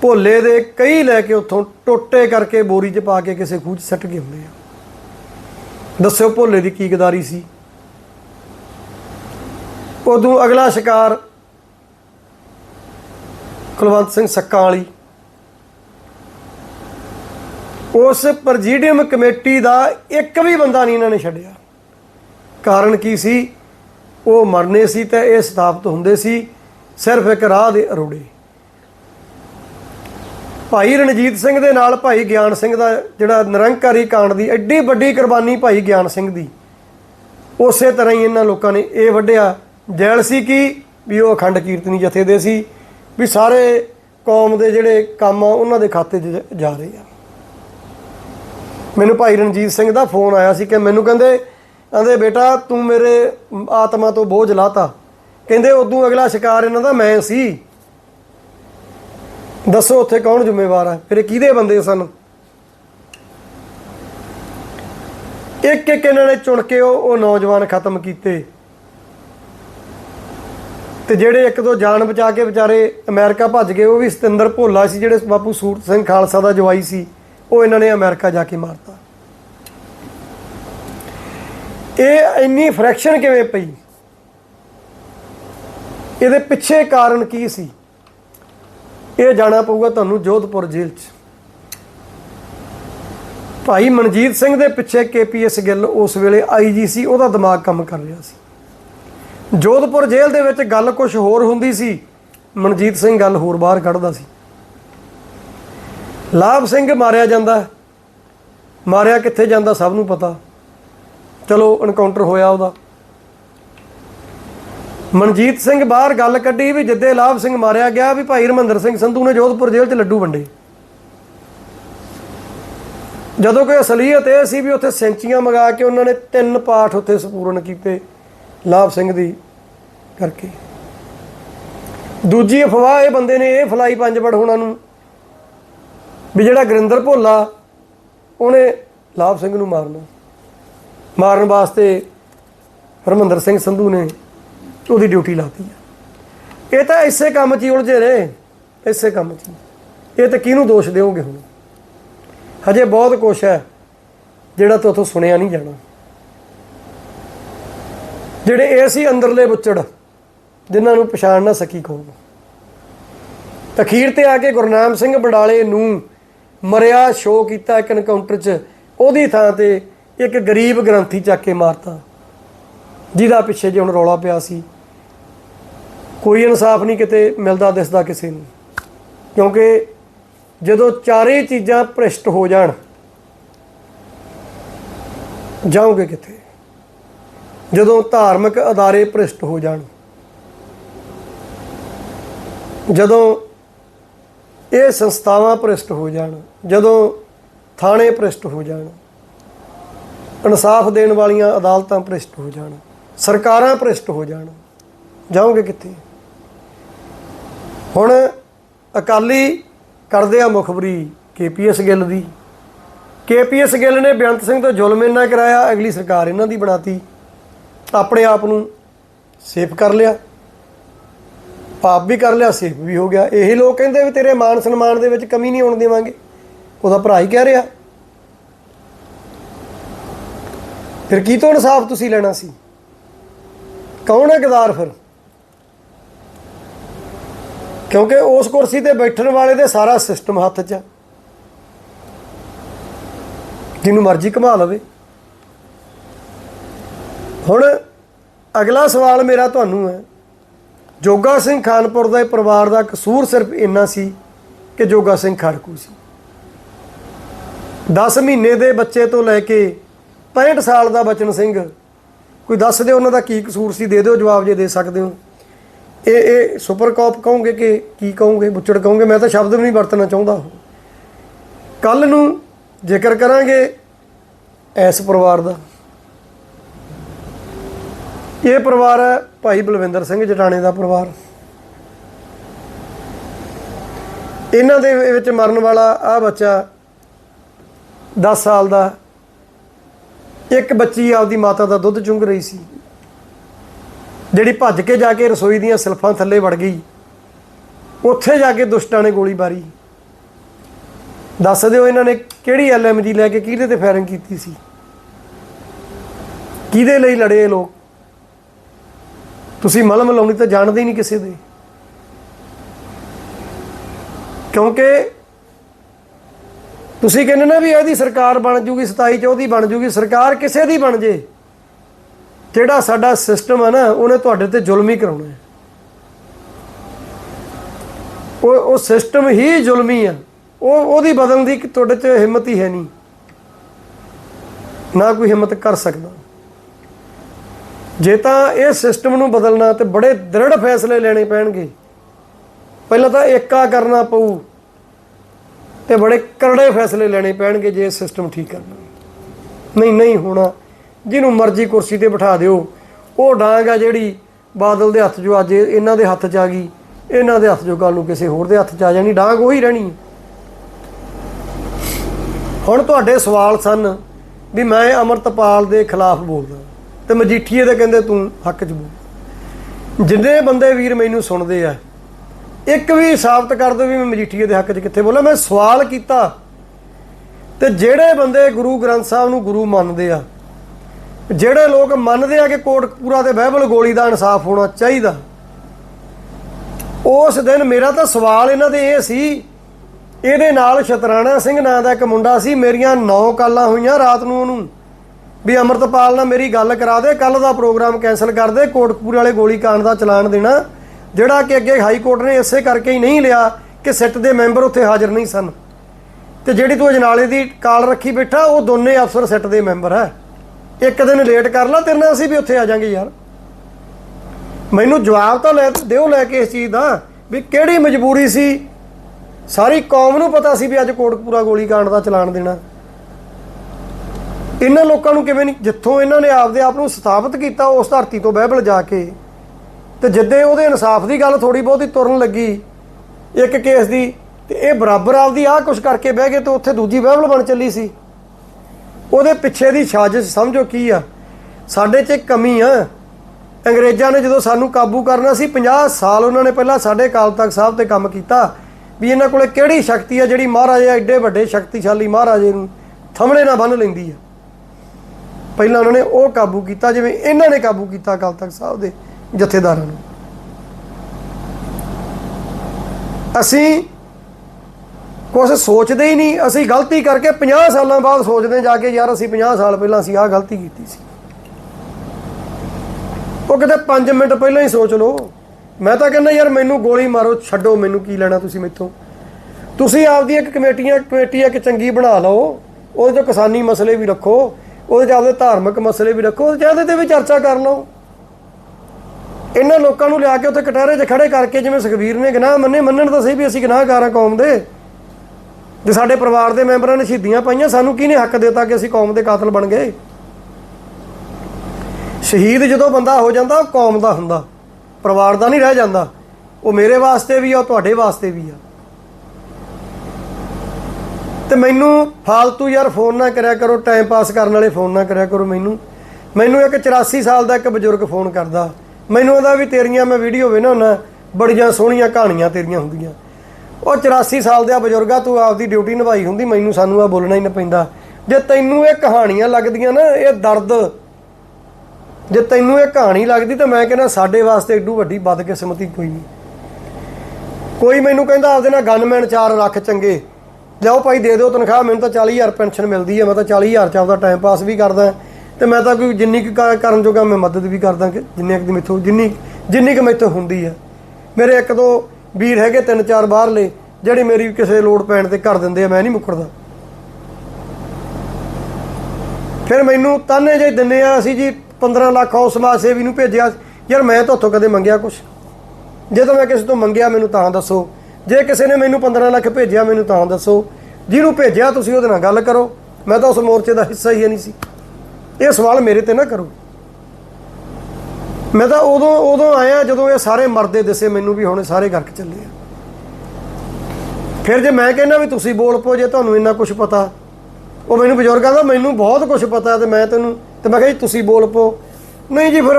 ਭੋਲੇ ਦੇ ਕਈ ਲੈ ਕੇ ਉੱਥੋਂ ਟੋਟੇ ਕਰਕੇ ਬੋਰੀ 'ਚ ਪਾ ਕੇ ਕਿਸੇ ਖੂਹ 'ਚ ਸੱਟ ਕੇ ਹੁੰਦੇ ਆ। ਦੱਸਿਓ ਭੋਲੇ ਦੀ ਕੀ ਗਦਾਰੀ ਸੀ। ਉਦੋਂ ਅਗਲਾ ਸ਼ਿਕਾਰ ਕੁਲਵੰਤ ਸਿੰਘ ਸੱਕਾਂ ਵਾਲੀ। ਉਸ ਪ੍ਰੈਜ਼ੀਡੀਅਮ ਕਮੇਟੀ ਦਾ ਇੱਕ ਵੀ ਬੰਦਾ ਨਹੀਂ ਇਹਨਾਂ ਨੇ ਛੱਡਿਆ। ਕਾਰਨ ਕੀ ਸੀ? ਉਹ ਮਰਨੇ ਸੀ ਤੇ ਇਹ ਸਥਾਪਿਤ ਹੁੰਦੇ ਸੀ। ਸਿਰਫ ਇੱਕ ਰਾਹ ਦੇ ਅਰੋੜੇ। ਭਾਈ ਰਣਜੀਤ ਸਿੰਘ ਦੇ ਨਾਲ ਭਾਈ ਗਿਆਨ ਸਿੰਘ ਦਾ ਜਿਹੜਾ ਨਿਰੰਕਾਰੀ ਕਾਂਡ ਦੀ ਐਡੀ ਵੱਡੀ ਕੁਰਬਾਨੀ ਭਾਈ ਗਿਆਨ ਸਿੰਘ ਦੀ, ਉਸੇ ਤਰ੍ਹਾਂ ਹੀ ਇਹਨਾਂ ਲੋਕਾਂ ਨੇ ਇਹ ਵੱਢਿਆ। ਜੈਲ ਸੀ ਕੀ? ਵੀ ਉਹ ਅਖੰਡ ਕੀਰਤਨੀ ਜਥੇ ਦੇ ਸੀ। ਵੀ ਸਾਰੇ ਕੌਮ ਦੇ ਜਿਹੜੇ ਕੰਮ ਆ, ਉਹਨਾਂ ਦੇ ਖਾਤੇ 'ਚ ਜਾ ਰਹੇ ਆ। ਮੈਨੂੰ ਭਾਈ ਰਣਜੀਤ ਸਿੰਘ ਦਾ ਫੋਨ ਆਇਆ ਸੀ ਕਿ ਮੈਨੂੰ ਕਹਿੰਦੇ ਕਹਿੰਦੇ, ਬੇਟਾ, ਤੂੰ ਮੇਰੇ ਆਤਮਾ ਤੋਂ ਬੋਝ ਲਾਤਾ। ਕਹਿੰਦੇ, ਉਦੋਂ ਅਗਲਾ ਸ਼ਿਕਾਰ ਇਹਨਾਂ ਦਾ ਮੈਂ ਸੀ। ਦੱਸੋ, ਉੱਥੇ ਕੌਣ ਜ਼ਿੰਮੇਵਾਰ ਆ? ਫਿਰ ਕਿਹਦੇ ਬੰਦੇ ਸਨ? ਇੱਕ ਇੱਕ ਇਹਨਾਂ ਨੇ ਚੁਣ ਕੇ ਉਹ ਉਹ ਨੌਜਵਾਨ ਖਤਮ ਕੀਤੇ। ਤੇ ਜਿਹੜੇ ਇੱਕ ਦੋ ਜਾਨ ਬਚਾ ਕੇ ਵਿਚਾਰੇ ਅਮਰੀਕਾ ਭੱਜ ਗਏ, ਉਹ ਵੀ ਸਤਿੰਦਰ ਭੋਲਾ ਸੀ, ਜਿਹੜੇ ਬਾਪੂ ਸੂਰਤ ਸਿੰਘ ਖਾਲਸਾ ਦਾ ਜਵਾਈ ਸੀ, ਉਹ ਇਹਨਾਂ ਨੇ ਅਮਰੀਕਾ ਜਾ ਕੇ ਮਾਰਤਾ। ਇਹ ਇੰਨੀ ਫ੍ਰੈਕਸ਼ਨ ਕਿਵੇਂ ਪਈ? ਇਹਦੇ ਪਿੱਛੇ ਕਾਰਨ ਕੀ ਸੀ? ਇਹ ਜਾਣਾ ਪਊਗਾ ਤੁਹਾਨੂੰ ਜੋਧਪੁਰ ਜੇਲ੍ਹ 'ਚ। ਭਾਈ ਮਨਜੀਤ ਸਿੰਘ ਦੇ ਪਿੱਛੇ ਕੇਪੀਐਸ ਗਿੱਲ ਉਸ ਵੇਲੇ ਆਈਜੀ ਸੀ ਉਹਦਾ ਦਿਮਾਗ ਕੰਮ ਕਰ ਰਿਹਾ ਸੀ। ਜੋਧਪੁਰ ਜੇਲ੍ਹ ਦੇ ਵਿੱਚ ਗੱਲ ਕੁਝ ਹੋਰ ਹੁੰਦੀ ਸੀ। ਮਨਜੀਤ ਸਿੰਘ ਗੱਲ ਹੋਰ ਬਾਹਰ ਕੱਢਦਾ ਸੀ। ਲਾਭ ਸਿੰਘ ਮਾਰਿਆ ਜਾਂਦਾ। ਮਾਰਿਆ ਕਿੱਥੇ ਜਾਂਦਾ ਸਭ ਨੂੰ ਪਤਾ। ਚਲੋ ਐਨਕਾਊਂਟਰ ਹੋਇਆ ਉਹਦਾ। ਮਨਜੀਤ ਸਿੰਘ ਬਾਹਰ ਗੱਲ ਕੱਢੀ ਵੀ ਜਿੱਦੇ ਲਾਭ ਸਿੰਘ ਮਾਰਿਆ ਗਿਆ ਵੀ ਭਾਈ ਰਮੰਦਰ ਸਿੰਘ ਸੰਧੂ ਨੇ ਜੋਧਪੁਰ ਜੇਲ੍ਹ 'ਚ ਲੱਡੂ ਵੰਡੇ। ਜਦੋਂ ਕਿ ਅਸਲੀਅਤ ਇਹ ਸੀ ਵੀ ਉੱਥੇ ਸੈਂਚੀਆਂ ਮੰਗਾ ਕੇ ਉਹਨਾਂ ਨੇ ਤਿੰਨ ਪਾਠ ਉੱਥੇ ਸਪੂਰਨ ਕੀਤੇ ਲਾਭ ਸਿੰਘ ਦੀ ਕਰਕੇ। ਦੂਜੀ ਅਫਵਾਹ ਇਹ ਬੰਦੇ ਨੇ ਇਹ ਫਲਾਈ ਪੰਜ ਵੜ ਹੋਣਾ ਨੂੰ ਵੀ ਜਿਹੜਾ ਗਰਿੰਦਰ ਭੋਲਾ ਉਹਨੇ ਲਾਭ ਸਿੰਘ ਨੂੰ ਮਾਰਨਾ। ਮਾਰਨ ਵਾਸਤੇ ਹਰਮੰਦਰ ਸਿੰਘ ਸੰਧੂ ਨੇ ਉਹਦੀ ਡਿਊਟੀ ਲਾਤੀ ਹੈ। ਇਹ ਤਾਂ ਇਸੇ ਕੰਮ 'ਚ ਹੀ ਉਲਝੇ ਰਹੇ, ਇਸੇ ਕੰਮ 'ਚ ਹੀ। ਇਹ ਤਾਂ ਕਿਹਨੂੰ ਦੋਸ਼ ਦਿਓਗੇ ਹੁਣ? ਹਜੇ ਬਹੁਤ ਕੁਛ ਹੈ ਜਿਹੜਾ ਤੁਹਾਥੋਂ ਸੁਣਿਆ ਨਹੀਂ ਜਾਣਾ। ਜਿਹੜੇ ਇਹ ਸੀ ਅੰਦਰਲੇ ਬੁੱਚੜ, ਜਿਨ੍ਹਾਂ ਨੂੰ ਪਛਾਣ ਨਾ ਸਕੀ ਕੌਣ? ਅਖੀਰ ਤੇ ਆ ਕੇ ਗੁਰਨਾਮ ਸਿੰਘ ਬੰਡਾਲੇ ਨੂੰ ਮਰਿਆ, ਸ਼ੋਅ ਕੀਤਾ ਇੱਕ ਐਨਕਾਊਂਟਰ 'ਚ, ਉਹਦੀ ਥਾਂ ਤੇ ਇੱਕ ਗਰੀਬ ਗ੍ਰੰਥੀ ਚੱਕ ਕੇ ਮਾਰਤਾ। ਜਿਹਦਾ ਪਿੱਛੇ ਜੇ ਹੁਣ ਰੌਲਾ ਪਿਆ ਸੀ, ਕੋਈ ਇਨਸਾਫ ਨਹੀਂ ਕਿਤੇ ਮਿਲਦਾ, ਦਿਸਦਾ ਕਿਸੇ ਨੂੰ। ਕਿਉਂਕਿ ਜਦੋਂ ਚਾਰੇ ਚੀਜ਼ਾਂ ਭ੍ਰਿਸ਼ਟ ਹੋ ਜਾਣ, ਜਾਓਗੇ ਕਿੱਥੇ? ਜਦੋਂ ਧਾਰਮਿਕ ਅਦਾਰੇ ਭ੍ਰਿਸ਼ਟ ਹੋ ਜਾਣ, ਜਦੋਂ ਇਹ ਸੰਸਥਾਵਾਂ ਭ੍ਰਿਸ਼ਟ ਹੋ ਜਾਣ, ਜਦੋਂ ਥਾਣੇ ਭ੍ਰਿਸ਼ਟ ਹੋ ਜਾਣ ਇਨਸਾਫ ਦੇਣ ਵਾਲੀਆਂ ਅਦਾਲਤਾਂ ਭ੍ਰਿਸ਼ਟ ਹੋ ਜਾਣ, ਸਰਕਾਰਾਂ ਭ੍ਰਿਸ਼ਟ ਹੋ ਜਾਣ। ਜਾਓਗੇ ਕਿੱਥੇ? ਹੁਣ ਅਕਾਲੀ ਕਰਦੇ ਆ ਮੁਖਬਰੀ ਕੇਪੀਐਸ ਗਿੱਲ ਦੀ। ਕੇਪੀਐਸ ਗਿੱਲ ਨੇ ਬੇਅੰਤ ਸਿੰਘ ਤੋਂ ਜ਼ੁਲਮ ਇੰਨਾ ਕਰਾਇਆ, ਅਗਲੀ ਸਰਕਾਰ ਇਹਨਾਂ ਦੀ ਬਣਾਤੀ। ਆਪਣੇ ਆਪ ਨੂੰ ਸੇਫ ਕਰ ਲਿਆ। ਪਾਪ ਵੀ ਕਰ ਲਿਆ, ਸੇਫ ਵੀ ਹੋ ਗਿਆ। ਇਹੀ ਲੋਕ ਕਹਿੰਦੇ ਵੀ ਤੇਰੇ ਮਾਨ ਸਨਮਾਨ ਦੇ ਵਿੱਚ ਕਮੀ ਨਹੀਂ ਆਉਣ ਦੇਵਾਂਗੇ। ਉਹਦਾ ਭਰਾ ਹੀ ਕਹਿ ਰਿਹਾ। ਫਿਰ ਕੀ ਤੋਂ ਇਨਸਾਫ ਤੁਸੀਂ ਲੈਣਾ ਸੀ? ਕੌਣ ਹੈ ਗਦਾਰ ਫਿਰ? ਕਿਉਂਕਿ ਉਸ ਕੁਰਸੀ ਤੇ ਬੈਠਣ ਵਾਲੇ ਦੇ ਸਾਰਾ ਸਿਸਟਮ ਹੱਥ 'ਚ ਆ। ਜਿਹਨੂੰ ਮਰਜ਼ੀ ਘੁਮਾ ਲਵੇ। ਹੁਣ ਅਗਲਾ ਸਵਾਲ ਮੇਰਾ ਤੁਹਾਨੂੰ ਹੈ। ਜੋਗਾ ਸਿੰਘ ਖਾਨਪੁਰ ਦਾ ਪਰਿਵਾਰ ਦਾ ਕਸੂਰ ਸਿਰਫ ਇੰਨਾ ਸੀ ਕਿ ਜੋਗਾ ਸਿੰਘ ਖੜਕੂ ਸੀ। 10 ਮਹੀਨੇ ਦੇ ਬੱਚੇ ਤੋਂ ਲੈ ਕੇ 65 ਸਾਲ ਦਾ ਬਚਨ ਸਿੰਘ। ਕੋਈ ਦੱਸ ਦਿਓ ਉਹਨਾਂ ਦਾ ਕੀ ਕਸੂਰ ਸੀ? ਦੇ ਦਿਓ ਜਵਾਬ ਜੇ ਦੇ ਸਕਦੇ ਹੋ। ਇਹ ਇਹ ਸੁਪਰ ਕਾਪ ਕਹੋਗੇ ਕਿ ਕੀ ਕਹੋਗੇ? ਬੁੱਚੜ ਕਹੋਗੇ? ਮੈਂ ਤਾਂ ਸ਼ਬਦ ਵੀ ਨਹੀਂ ਵਰਤਣਾ ਚਾਹੁੰਦਾ। ਕੱਲ ਨੂੰ ਜ਼ਿਕਰ ਕਰਾਂਗੇ ਇਸ ਪਰਿਵਾਰ ਦਾ। ਇਹ ਪਰਿਵਾਰ ਹੈ ਭਾਈ ਬਲਵਿੰਦਰ ਸਿੰਘ ਜਟਾਣੇ ਦਾ ਪਰਿਵਾਰ। ਇਹਨਾਂ ਦੇ ਵਿੱਚ ਮਰਨ ਵਾਲਾ ਆ ਬੱਚਾ 10 ਸਾਲ ਦਾ ਇੱਕ ਬੱਚੀ ਆਪਦੀ ਮਾਤਾ ਦਾ ਦੁੱਧ ਚੁੰਗ ਰਹੀ ਸੀ। ਜਿਹੜੀ ਭੱਜ ਕੇ ਜਾ ਕੇ ਰਸੋਈ ਦੀਆਂ ਸਿਲਫਾਂ ਥੱਲੇ ਵੜ ਗਈ। ਉੱਥੇ ਜਾ ਕੇ ਦੁਸ਼ਟਾਂ ਨੇ ਗੋਲੀ ਮਾਰੀ। ਦੱਸ ਦਿਓ ਇਹਨਾਂ ਨੇ ਕਿਹੜੀ ਐਲਐਮਜੀ ਲੈ ਕੇ ਕਿਹਦੇ ਤੇ ਫਾਇਰਿੰਗ ਕੀਤੀ ਸੀ? ਕਿਹਦੇ ਲਈ ਲੜੇ ਲੋਕ? ਤੁਸੀਂ ਮਲਮ ਲਾਉਣੀ ਤਾਂ ਜਾਣਦੇ ਹੀ ਨਹੀਂ ਕਿਸੇ ਦੇ। ਕਿਉਂਕਿ ਤੁਸੀਂ ਕਹਿੰਦੇ ਨਾ ਵੀ ਇਹਦੀ ਸਰਕਾਰ ਬਣ ਜੂਗੀ 27 ਚ ਉਹਦੀ ਬਣ ਜੂਗੀ, ਸਰਕਾਰ ਕਿਸੇ ਦੀ ਬਣ ਜੇ। ਜਿਹੜਾ ਸਾਡਾ ਸਿਸਟਮ ਹੈ ਨਾ, ਉਹਨੇ ਤੁਹਾਡੇ ਤੇ ਜ਼ੁਲਮ ਹੀ ਕਰਾਉਣਾ ਹੈ। ਉਹ ਉਹ ਸਿਸਟਮ ਹੀ ਜ਼ੁਲਮੀ ਆ। ਉਹ, ਉਹਦੀ ਬਦਲਣ ਦੀ ਤੁਹਾਡੇ 'ਚ ਹਿੰਮਤ ਹੀ ਹੈ ਨਹੀਂ। ਨਾ ਕੋਈ ਹਿੰਮਤ ਕਰ ਸਕਦਾ। ਜੇ ਤਾਂ ਇਹ ਸਿਸਟਮ ਨੂੰ ਬਦਲਣਾ ਤੇ ਬੜੇ ਦ੍ਰਿੜ ਫੈਸਲੇ ਲੈਣੇ ਪੈਣਗੇ। ਪਹਿਲਾਂ ਤਾਂ ਏਕਾ ਕਰਨਾ ਪਊ। ਤੇ ਬੜੇ ਕਰੜੇ ਫੈਸਲੇ ਲੈਣੇ ਪੈਣਗੇ ਜੇ ਇਹ ਸਿਸਟਮ ਠੀਕ ਕਰਨਾ ਨਹੀਂ ਨਹੀਂ ਹੋਣਾ। ਜਿਹਨੂੰ ਮਰਜ਼ੀ ਕੁਰਸੀ ਤੇ ਬਿਠਾ ਦਿਓ। ਉਹ ਡਾਂਗ ਆ ਜਿਹੜੀ ਬਾਦਲ ਦੇ ਹੱਥ 'ਚੋਂ ਅੱਜ ਇਹਨਾਂ ਦੇ ਹੱਥ 'ਚ ਆ ਗਈ। ਇਹਨਾਂ ਦੇ ਹੱਥ 'ਚੋਂ ਕੱਲ ਨੂੰ ਕਿਸੇ ਹੋਰ ਦੇ ਹੱਥ 'ਚ ਆ ਜਾਣੀ। ਡਾਂਗ ਉਹੀ ਰਹਿਣੀ। ਹੁਣ ਤੁਹਾਡੇ ਸਵਾਲ ਸਨ ਵੀ ਮੈਂ ਅਮਰਤਪਾਲ ਦੇ ਖਿਲਾਫ ਬੋਲਦਾ। ਤੇ ਮਜੀਠੀਏ ਦੇ ਕਹਿੰਦੇ ਤੂੰ ਹੱਕ 'ਚ ਬੋਲ। ਜਿੰਨੇ ਬੰਦੇ ਵੀਰ ਮੈਨੂੰ ਸੁਣਦੇ ਆ ਇੱਕ ਵੀ ਸਾਬਤ ਕਰ ਦਿਓ ਵੀ ਮੈਂ ਮਜੀਠੀਏ ਦੇ ਹੱਕ 'ਚ ਕਿੱਥੇ ਬੋਲਾਂ ਮੈਂ ਸਵਾਲ ਕੀਤਾ ਤੇ ਜਿਹੜੇ ਬੰਦੇ ਗੁਰੂ ਗ੍ਰੰਥ ਸਾਹਿਬ ਨੂੰ ਗੁਰੂ ਮੰਨਦੇ ਆ, ਜਿਹੜੇ ਲੋਕ ਮੰਨਦੇ ਆ ਕਿ ਕੋਟਕਪੂਰਾ ਤੇ ਬਾਈਬਲ ਗੋਲੀ ਦਾ ਇਨਸਾਫ ਹੋਣਾ ਚਾਹੀਦਾ, ਉਸ ਦਿਨ ਮੇਰਾ ਤਾਂ ਸਵਾਲ ਇਹਨਾਂ ਦੇ ਇਹ ਸੀ, ਇਹਦੇ ਨਾਲ ਸ਼ਤਰਾਣਾ ਸਿੰਘ ਨਾਂ ਦਾ ਇੱਕ ਮੁੰਡਾ ਸੀ, ਮੇਰੀਆਂ 9 ਕਾਲਾਂ ਹੋਈਆਂ ਰਾਤ ਨੂੰ ਉਹਨੂੰ, ਵੀ ਅਮਰਤਪਾਲ ਨਾਲ ਮੇਰੀ ਗੱਲ ਕਰਾ ਦੇ ਕੱਲ ਦਾ ਪ੍ਰੋਗਰਾਮ ਕੈਨਸਲ ਕਰ ਦੇ, ਕੋਟਕਪੂਰੇ ਵਾਲੇ ਗੋਲੀ ਕਾਂਡ ਦਾ ਚਲਾਨ ਦੇਣਾ। ਜਿਹੜਾ ਕਿ ਅੱਗੇ ਹਾਈ ਕੋਰਟ ਨੇ ਇਸੇ ਕਰਕੇ ਹੀ ਨਹੀਂ ਲਿਆ ਕਿ ਸਿੱਟ ਦੇ ਮੈਂਬਰ ਉੱਥੇ ਹਾਜ਼ਰ ਨਹੀਂ ਸਨ। ਤੇ ਜਿਹੜੀ ਤੂੰ ਅਜਨਾਲੇ ਦੀ ਕਾਲ ਰੱਖੀ ਬੈਠਾ, ਉਹ ਦੋਨੇ ਅਫਸਰ ਸਿੱਟ ਦੇ ਮੈਂਬਰ ਹੈ। ਇੱਕ ਦਿਨ ਲੇਟ ਕਰ ਲਾ, ਤੇਰੇ ਨਾਲ ਅਸੀਂ ਵੀ ਉੱਥੇ ਆ ਜਾਾਂਗੇ ਯਾਰ। ਮੈਨੂੰ ਜਵਾਬ ਤਾਂ ਲੈ, ਦਿਓ ਲੈ ਕੇ ਇਸ ਚੀਜ਼ ਦਾ ਵੀ ਕਿਹੜੀ ਮਜਬੂਰੀ ਸੀ? ਸਾਰੀ ਕੌਮ ਨੂੰ ਪਤਾ ਸੀ ਵੀ ਅੱਜ ਕੋਟਕਪੂਰਾ ਗੋਲੀ ਕਾਂਡ ਦਾ ਚਲਾਨ ਦੇਣਾ। ਇਹਨਾਂ ਲੋਕਾਂ ਨੂੰ ਕਿਵੇਂ ਨਹੀਂ, ਜਿੱਥੋਂ ਇਹਨਾਂ ਨੇ ਆਪਦੇ ਆਪ ਨੂੰ ਸਥਾਪਿਤ ਕੀਤਾ, ਉਸ ਧਰਤੀ ਤੋਂ ਬਹਿਬਲ ਜਾ ਕੇ। ਤੇ ਜਿੱਦੇ ਉਹਦੇ ਇਨਸਾਫ ਦੀ ਗੱਲ ਥੋੜੀ ਬਹੁਤੀ ਤੁਰਨ ਲੱਗੀ, ਇੱਕ ਕੇਸ ਦੀ, ਤੇ ਇਹ ਬਰਾਬਰ ਆਪਦੀ ਆਹ ਕੁਛ ਕਰਕੇ ਬਹਿ ਗਏ ਤੇ ਉੱਥੇ ਦੂਜੀ ਬਾਈਬਲ ਬਣ ਚੱਲੀ ਸੀ। ਉਹਦੇ ਪਿੱਛੇ ਦੀ ਸਾਜ਼ਿਸ਼ ਸਮਝੋ ਕੀ ਆ? ਸਾਡੇ 'ਚ ਕਮੀ ਆ। ਅੰਗਰੇਜ਼ਾਂ ਨੇ ਜਦੋਂ ਸਾਨੂੰ ਕਾਬੂ ਕਰਨਾ ਸੀ 50 ਸਾਲ ਉਹਨਾਂ ਨੇ ਪਹਿਲਾਂ ਸਾਡੇ ਅਕਾਲ ਤਖਤ ਸਾਹਿਬ ਤੇ ਕੰਮ ਕੀਤਾ, ਵੀ ਇਹਨਾਂ ਕੋਲੇ ਕਿਹੜੀ ਸ਼ਕਤੀ ਆ ਜਿਹੜੀ ਮਹਾਰਾਜੇ ਐਡੇ ਵੱਡੇ ਸ਼ਕਤੀਸ਼ਾਲੀ ਮਹਾਰਾਜੇ ਨੂੰ ਥਮਲੇ ਨਾਲ ਬੰਨ ਲੈਂਦੀ ਆ? ਪਹਿਲਾਂ ਉਹਨਾਂ ਨੇ ਉਹ ਕਾਬੂ ਕੀਤਾ, ਜਿਵੇਂ ਇਹਨਾਂ ਨੇ ਕਾਬੂ ਕੀਤਾ ਅਕਾਲ ਤਖਤ ਸਾਹਿਬ ਦੇ। ਜਥੇਦਾਰਾਂ ਨੂੰ। ਅਸੀਂ ਕੁਛ ਸੋਚਦੇ ਹੀ ਨਹੀਂ, ਅਸੀਂ ਗਲਤੀ ਕਰਕੇ 50 ਸਾਲਾਂ ਬਾਅਦ ਸੋਚਦੇ ਜਾ ਕੇ, ਯਾਰ ਅਸੀਂ 50 ਸਾਲ ਪਹਿਲਾਂ ਅਸੀਂ ਆਹ ਗਲਤੀ ਕੀਤੀ ਸੀ। ਉਹ ਕਿਤੇ 5 ਮਿੰਟ ਪਹਿਲਾਂ ਹੀ ਸੋਚ ਲਓ। ਮੈਂ ਤਾਂ ਕਹਿੰਦਾ, ਯਾਰ ਮੈਨੂੰ ਗੋਲੀ ਮਾਰੋ, ਛੱਡੋ, ਮੈਨੂੰ ਕੀ ਲੈਣਾ ਤੁਸੀਂ ਮੈਥੋਂ? ਤੁਸੀਂ ਆਪਦੀ ਇੱਕ ਕਮੇਟੀਆਂ, ਕਮੇਟੀ ਇੱਕ ਚੰਗੀ ਬਣਾ ਲਓ, ਉਹਦੇ 'ਚ ਕਿਸਾਨੀ ਮਸਲੇ ਵੀ ਰੱਖੋ, ਉਹਦੇ 'ਚ ਆਪਦੇ ਧਾਰਮਿਕ ਮਸਲੇ ਵੀ ਰੱਖੋ, ਉਹਦੇ 'ਚ ਇਹਦੇ ਤੇ ਵੀ ਚਰਚਾ ਕਰ ਲਓ। ਇਹਨਾਂ ਲੋਕਾਂ ਨੂੰ ਲਿਆ ਕੇ ਉੱਥੇ ਕਟਹਿਰੇ 'ਚ ਖੜੇ ਕਰਕੇ ਜਿਵੇਂ ਸੁਖਬੀਰ ਨੇ ਗੁਨਾਹ ਮੰਨੇ, ਮੰਨਣ ਤਾਂ ਸਹੀ ਵੀ ਅਸੀਂ ਗੁਨਾਹਗਾਰ ਹਾਂ ਕੌਮ ਦੇ। ਜੇ ਸਾਡੇ ਪਰਿਵਾਰ ਦੇ ਮੈਂਬਰਾਂ ਨੇ ਸ਼ਹੀਦੀਆਂ ਪਾਈਆਂ, ਸਾਨੂੰ ਕਿਹਨੇ ਹੱਕ ਦਿੱਤਾ ਕਿ ਅਸੀਂ ਕੌਮ ਦੇ ਕਾਤਲ ਬਣ ਗਏ? ਸ਼ਹੀਦ ਜਦੋਂ ਬੰਦਾ ਹੋ ਜਾਂਦਾ, ਉਹ ਕੌਮ ਦਾ ਹੁੰਦਾ। ਪਰਿਵਾਰ ਦਾ ਨਹੀਂ ਰਹਿ ਜਾਂਦਾ। ਉਹ ਮੇਰੇ ਵਾਸਤੇ ਵੀ ਆ, ਉਹ ਤੁਹਾਡੇ ਵਾਸਤੇ ਵੀ ਆ। ਤੇ ਮੈਨੂੰ ਫਾਲਤੂ ਯਾਰ ਫੋਨ ਨਾ ਕਰਿਆ ਕਰੋ ਟਾਈਮ ਪਾਸ ਕਰਨ ਵਾਲੇ ਫੋਨ ਨਾ ਕਰਿਆ ਕਰੋ ਮੈਨੂੰ। ਮੈਨੂੰ ਇੱਕ 84 ਸਾਲ ਦਾ ਇੱਕ ਬਜ਼ੁਰਗ ਫੋਨ ਕਰਦਾ। ਮੈਨੂੰ ਉਹਦਾ ਵੀ ਤੇਰੀਆਂ ਮੈਂ ਵੀਡੀਓ ਵੇਖਣਾ ਹੁੰਦਾ ਬੜੀਆਂ ਸੋਹਣੀਆਂ ਕਹਾਣੀਆਂ ਤੇਰੀਆਂ ਹੁੰਦੀਆਂ। ਉਹ 84 ਸਾਲ ਦੇ ਬਜ਼ੁਰਗਾ ਤੂੰ ਆਪਦੀ ਡਿਊਟੀ ਨਿਭਾਈ ਹੁੰਦੀ, ਮੈਨੂੰ ਸਾਨੂੰ ਆ ਬੋਲਣਾ ਹੀ ਨਾ ਪੈਂਦਾ। ਜੇ ਤੈਨੂੰ ਇਹ ਕਹਾਣੀਆਂ ਲੱਗਦੀਆਂ ਨਾ, ਇਹ ਦਰਦ। ਜੇ ਤੈਨੂੰ ਇਹ ਕਹਾਣੀ ਲੱਗਦੀ ਤਾਂ ਮੈਂ ਕਹਿੰਦਾ ਸਾਡੇ ਵਾਸਤੇ ਏਡੂ ਵੱਡੀ ਬਦਕਿਸਮਤੀ ਕੋਈ ਨਹੀਂ। ਕੋਈ ਮੈਨੂੰ ਕਹਿੰਦਾ ਆਪਦੇ ਨਾਲ ਗਨਮੈਨ ਚਾਰ ਰੱਖ ਚੰਗੇ। ਲਿਆਓ ਭਾਈ ਦੇ ਦਿਓ ਤਨਖਾਹ, ਮੈਨੂੰ ਤਾਂ 40000 ਪੈਨਸ਼ਨ ਮਿਲਦੀ ਹੈ, ਮੈਂ ਤਾਂ 40000 ਚ ਆਪਦਾ ਟਾਈਮ ਪਾਸ ਵੀ ਕਰਦਾ। ਤੇ ਮੈਂ ਤਾਂ ਕੋਈ ਜਿੰਨੀ ਕੁ ਕ- ਕਰਨ ਜੋਗਾ ਮੈਂ ਮਦਦ ਵੀ ਕਰਦਾ ਕਿ ਜਿੰਨੀ ਕੁ ਦੀ ਮੈਥੋਂ ਜਿੰਨੀ ਜਿੰਨੀ ਕੁ ਮੈਥੋਂ ਹੁੰਦੀ ਹੈ ਮੇਰੇ ਇੱਕ ਦੋ ਵੀਰ ਹੈਗੇ, ਤਿੰਨ ਚਾਰ ਬਾਹਰਲੇ, ਜਿਹੜੇ ਮੇਰੀ ਕਿਸੇ ਲੋੜ ਪੈਣ ਤੇ ਕਰ ਦਿੰਦੇ ਆ, ਮੈਂ ਨਹੀਂ ਮੁੱਕਰਦਾ। ਫਿਰ ਮੈਨੂੰ ਤਾਨੇ ਜੇ ਦਿੰਦੇ ਆ, ਅਸੀਂ ਜੀ 15 ਲੱਖ ਉਹ ਸਮਾਜ ਸੇਵੀ ਨੂੰ ਭੇਜਿਆ ਯਾਰ ਮੈਂ ਤਾਂ ਕਦੇ ਮੰਗਿਆ ਕੁਛ। ਜੇ ਤਾਂ ਮੈਂ ਕਿਸੇ ਤੋਂ ਮੰਗਿਆ, ਮੈਨੂੰ ਤਾਂ ਦੱਸੋ। ਜੇ ਕਿਸੇ ਨੇ ਮੈਨੂੰ 15 ਲੱਖ ਭੇਜਿਆ, ਮੈਨੂੰ ਤਾਂ ਦੱਸੋ। ਜਿਹਨੂੰ ਭੇਜਿਆ, ਤੁਸੀਂ ਉਹਦੇ ਨਾਲ ਗੱਲ ਕਰੋ। ਮੈਂ ਤਾਂ ਉਸ ਮੋਰਚੇ ਦਾ ਹਿੱਸਾ ਹੀ ਹੈ ਨਹੀਂ ਸੀ। ਇਹ ਸਵਾਲ ਮੇਰੇ ਤੇ ਨਾ ਕਰੋ। ਮੈਂ ਤਾਂ ਉਦੋਂ ਉਦੋਂ ਆਇਆ ਜਦੋਂ ਇਹ ਸਾਰੇ ਮਰਦੇ ਦਿਸੇ ਮੈਨੂੰ ਵੀ ਹੁਣ ਸਾਰੇ ਗਰਕ ਚੱਲੇ ਆ। ਫਿਰ ਜੇ ਮੈਂ ਕਹਿੰਦਾ ਵੀ ਤੁਸੀਂ ਬੋਲ ਪੋ ਜੇ ਤੁਹਾਨੂੰ ਇੰਨਾ ਕੁਝ ਪਤਾ, ਉਹ ਮੈਨੂੰ ਬਜ਼ੁਰਗਾਂ ਦਾ ਮੈਨੂੰ ਬਹੁਤ ਕੁਝ ਪਤਾ ਤੇ ਮੈਂ ਤੈਨੂੰ, ਤੇ ਮੈਂ ਕਿਹਾ ਜੀ ਤੁਸੀਂ ਬੋਲ ਪੋ ਨਹੀਂ ਜੀ ਫਿਰ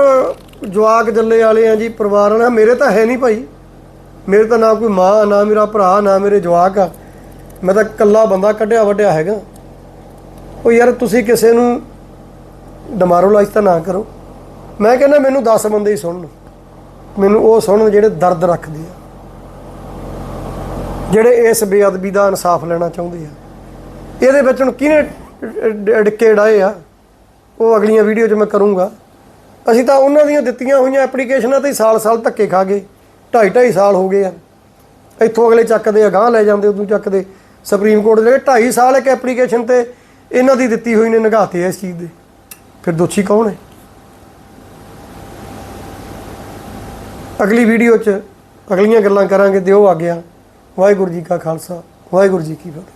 ਜਵਾਕ ਜੱਲੇ ਵਾਲੇ ਆ ਜੀ, ਪਰਿਵਾਰ ਵਾਲੇ ਮੇਰੇ ਤਾਂ ਹੈ ਨਹੀਂ ਭਾਈ। ਮੇਰੇ ਤਾਂ ਨਾ ਕੋਈ ਮਾਂ, ਨਾ ਮੇਰਾ ਭਰਾ, ਨਾ ਮੇਰੇ ਜਵਾਕ ਆ। ਮੈਂ ਤਾਂ ਇਕੱਲਾ ਬੰਦਾ ਕੱਢਿਆ ਵੱਡਿਆ ਹੈਗਾ। ਉਹ ਯਾਰ ਤੁਸੀਂ ਕਿਸੇ ਨੂੰ ਡਮਾਰੋਲਾਈਜ਼ ਤਾਂ ਨਾ ਕਰੋ। ਮੈਂ ਕਹਿੰਦਾ ਮੈਨੂੰ 10 ਬੰਦੇ ਹੀ ਸੁਣਨ। ਮੈਨੂੰ ਉਹ ਸੁਣਨ ਜਿਹੜੇ ਦਰਦ ਰੱਖਦੇ ਆ। ਜਿਹੜੇ ਇਸ ਬੇਅਦਬੀ ਦਾ ਇਨਸਾਫ ਲੈਣਾ ਚਾਹੁੰਦੇ ਆ। ਇਹਦੇ ਵਿੱਚ ਹੁਣ ਕਿਹਨੇ ਡਿੱਕੇ ਡਾਏ ਆ? ਉਹ ਅਗਲੀਆਂ ਵੀਡੀਓ 'ਚ ਮੈਂ ਕਰੂੰਗਾ। ਅਸੀਂ ਤਾਂ ਉਹਨਾਂ ਦੀਆਂ ਦਿੱਤੀਆਂ ਹੋਈਆਂ ਐਪਲੀਕੇਸ਼ਨਾਂ ਤੇ ਸਾਲ-ਸਾਲ ਧੱਕੇ ਖਾ ਗਏ। ਢਾਈ ਢਾਈ ਸਾਲ ਹੋ ਗਏ ਆ। ਇੱਥੋਂ ਅਗਲੇ ਚੱਕਦੇ ਆ ਗਾਂ ਲੈ ਜਾਂਦੇ, ਉਦੋਂ ਚੱਕਦੇ। ਸੁਪਰੀਮ ਕੋਰਟ ਦੇ 2.5 ਸਾਲ ਇੱਕ ਐਪਲੀਕੇਸ਼ਨ ਤੇ ਇਹਨਾਂ ਦੀ ਦਿੱਤੀ ਹੋਈ ਨੇ ਨਿਗਾਹਤੇ ਆ ਇਸ ਚੀਜ਼ ਦੇ। ਫਿਰ ਦੋਸ਼ੀ ਕੌਣ ਹੈ? ਅਗਲੀ ਵੀਡੀਓ 'ਚ ਅਗਲੀਆਂ ਗੱਲਾਂ ਕਰਾਂਗੇ, ਦਿਓ ਆ ਗਿਆ ਵਾਹਿਗੁਰੂ ਜੀ ਕਾ ਖਾਲਸਾ, ਵਾਹਿਗੁਰੂ ਜੀ ਕੀ ਫਤਿਹ।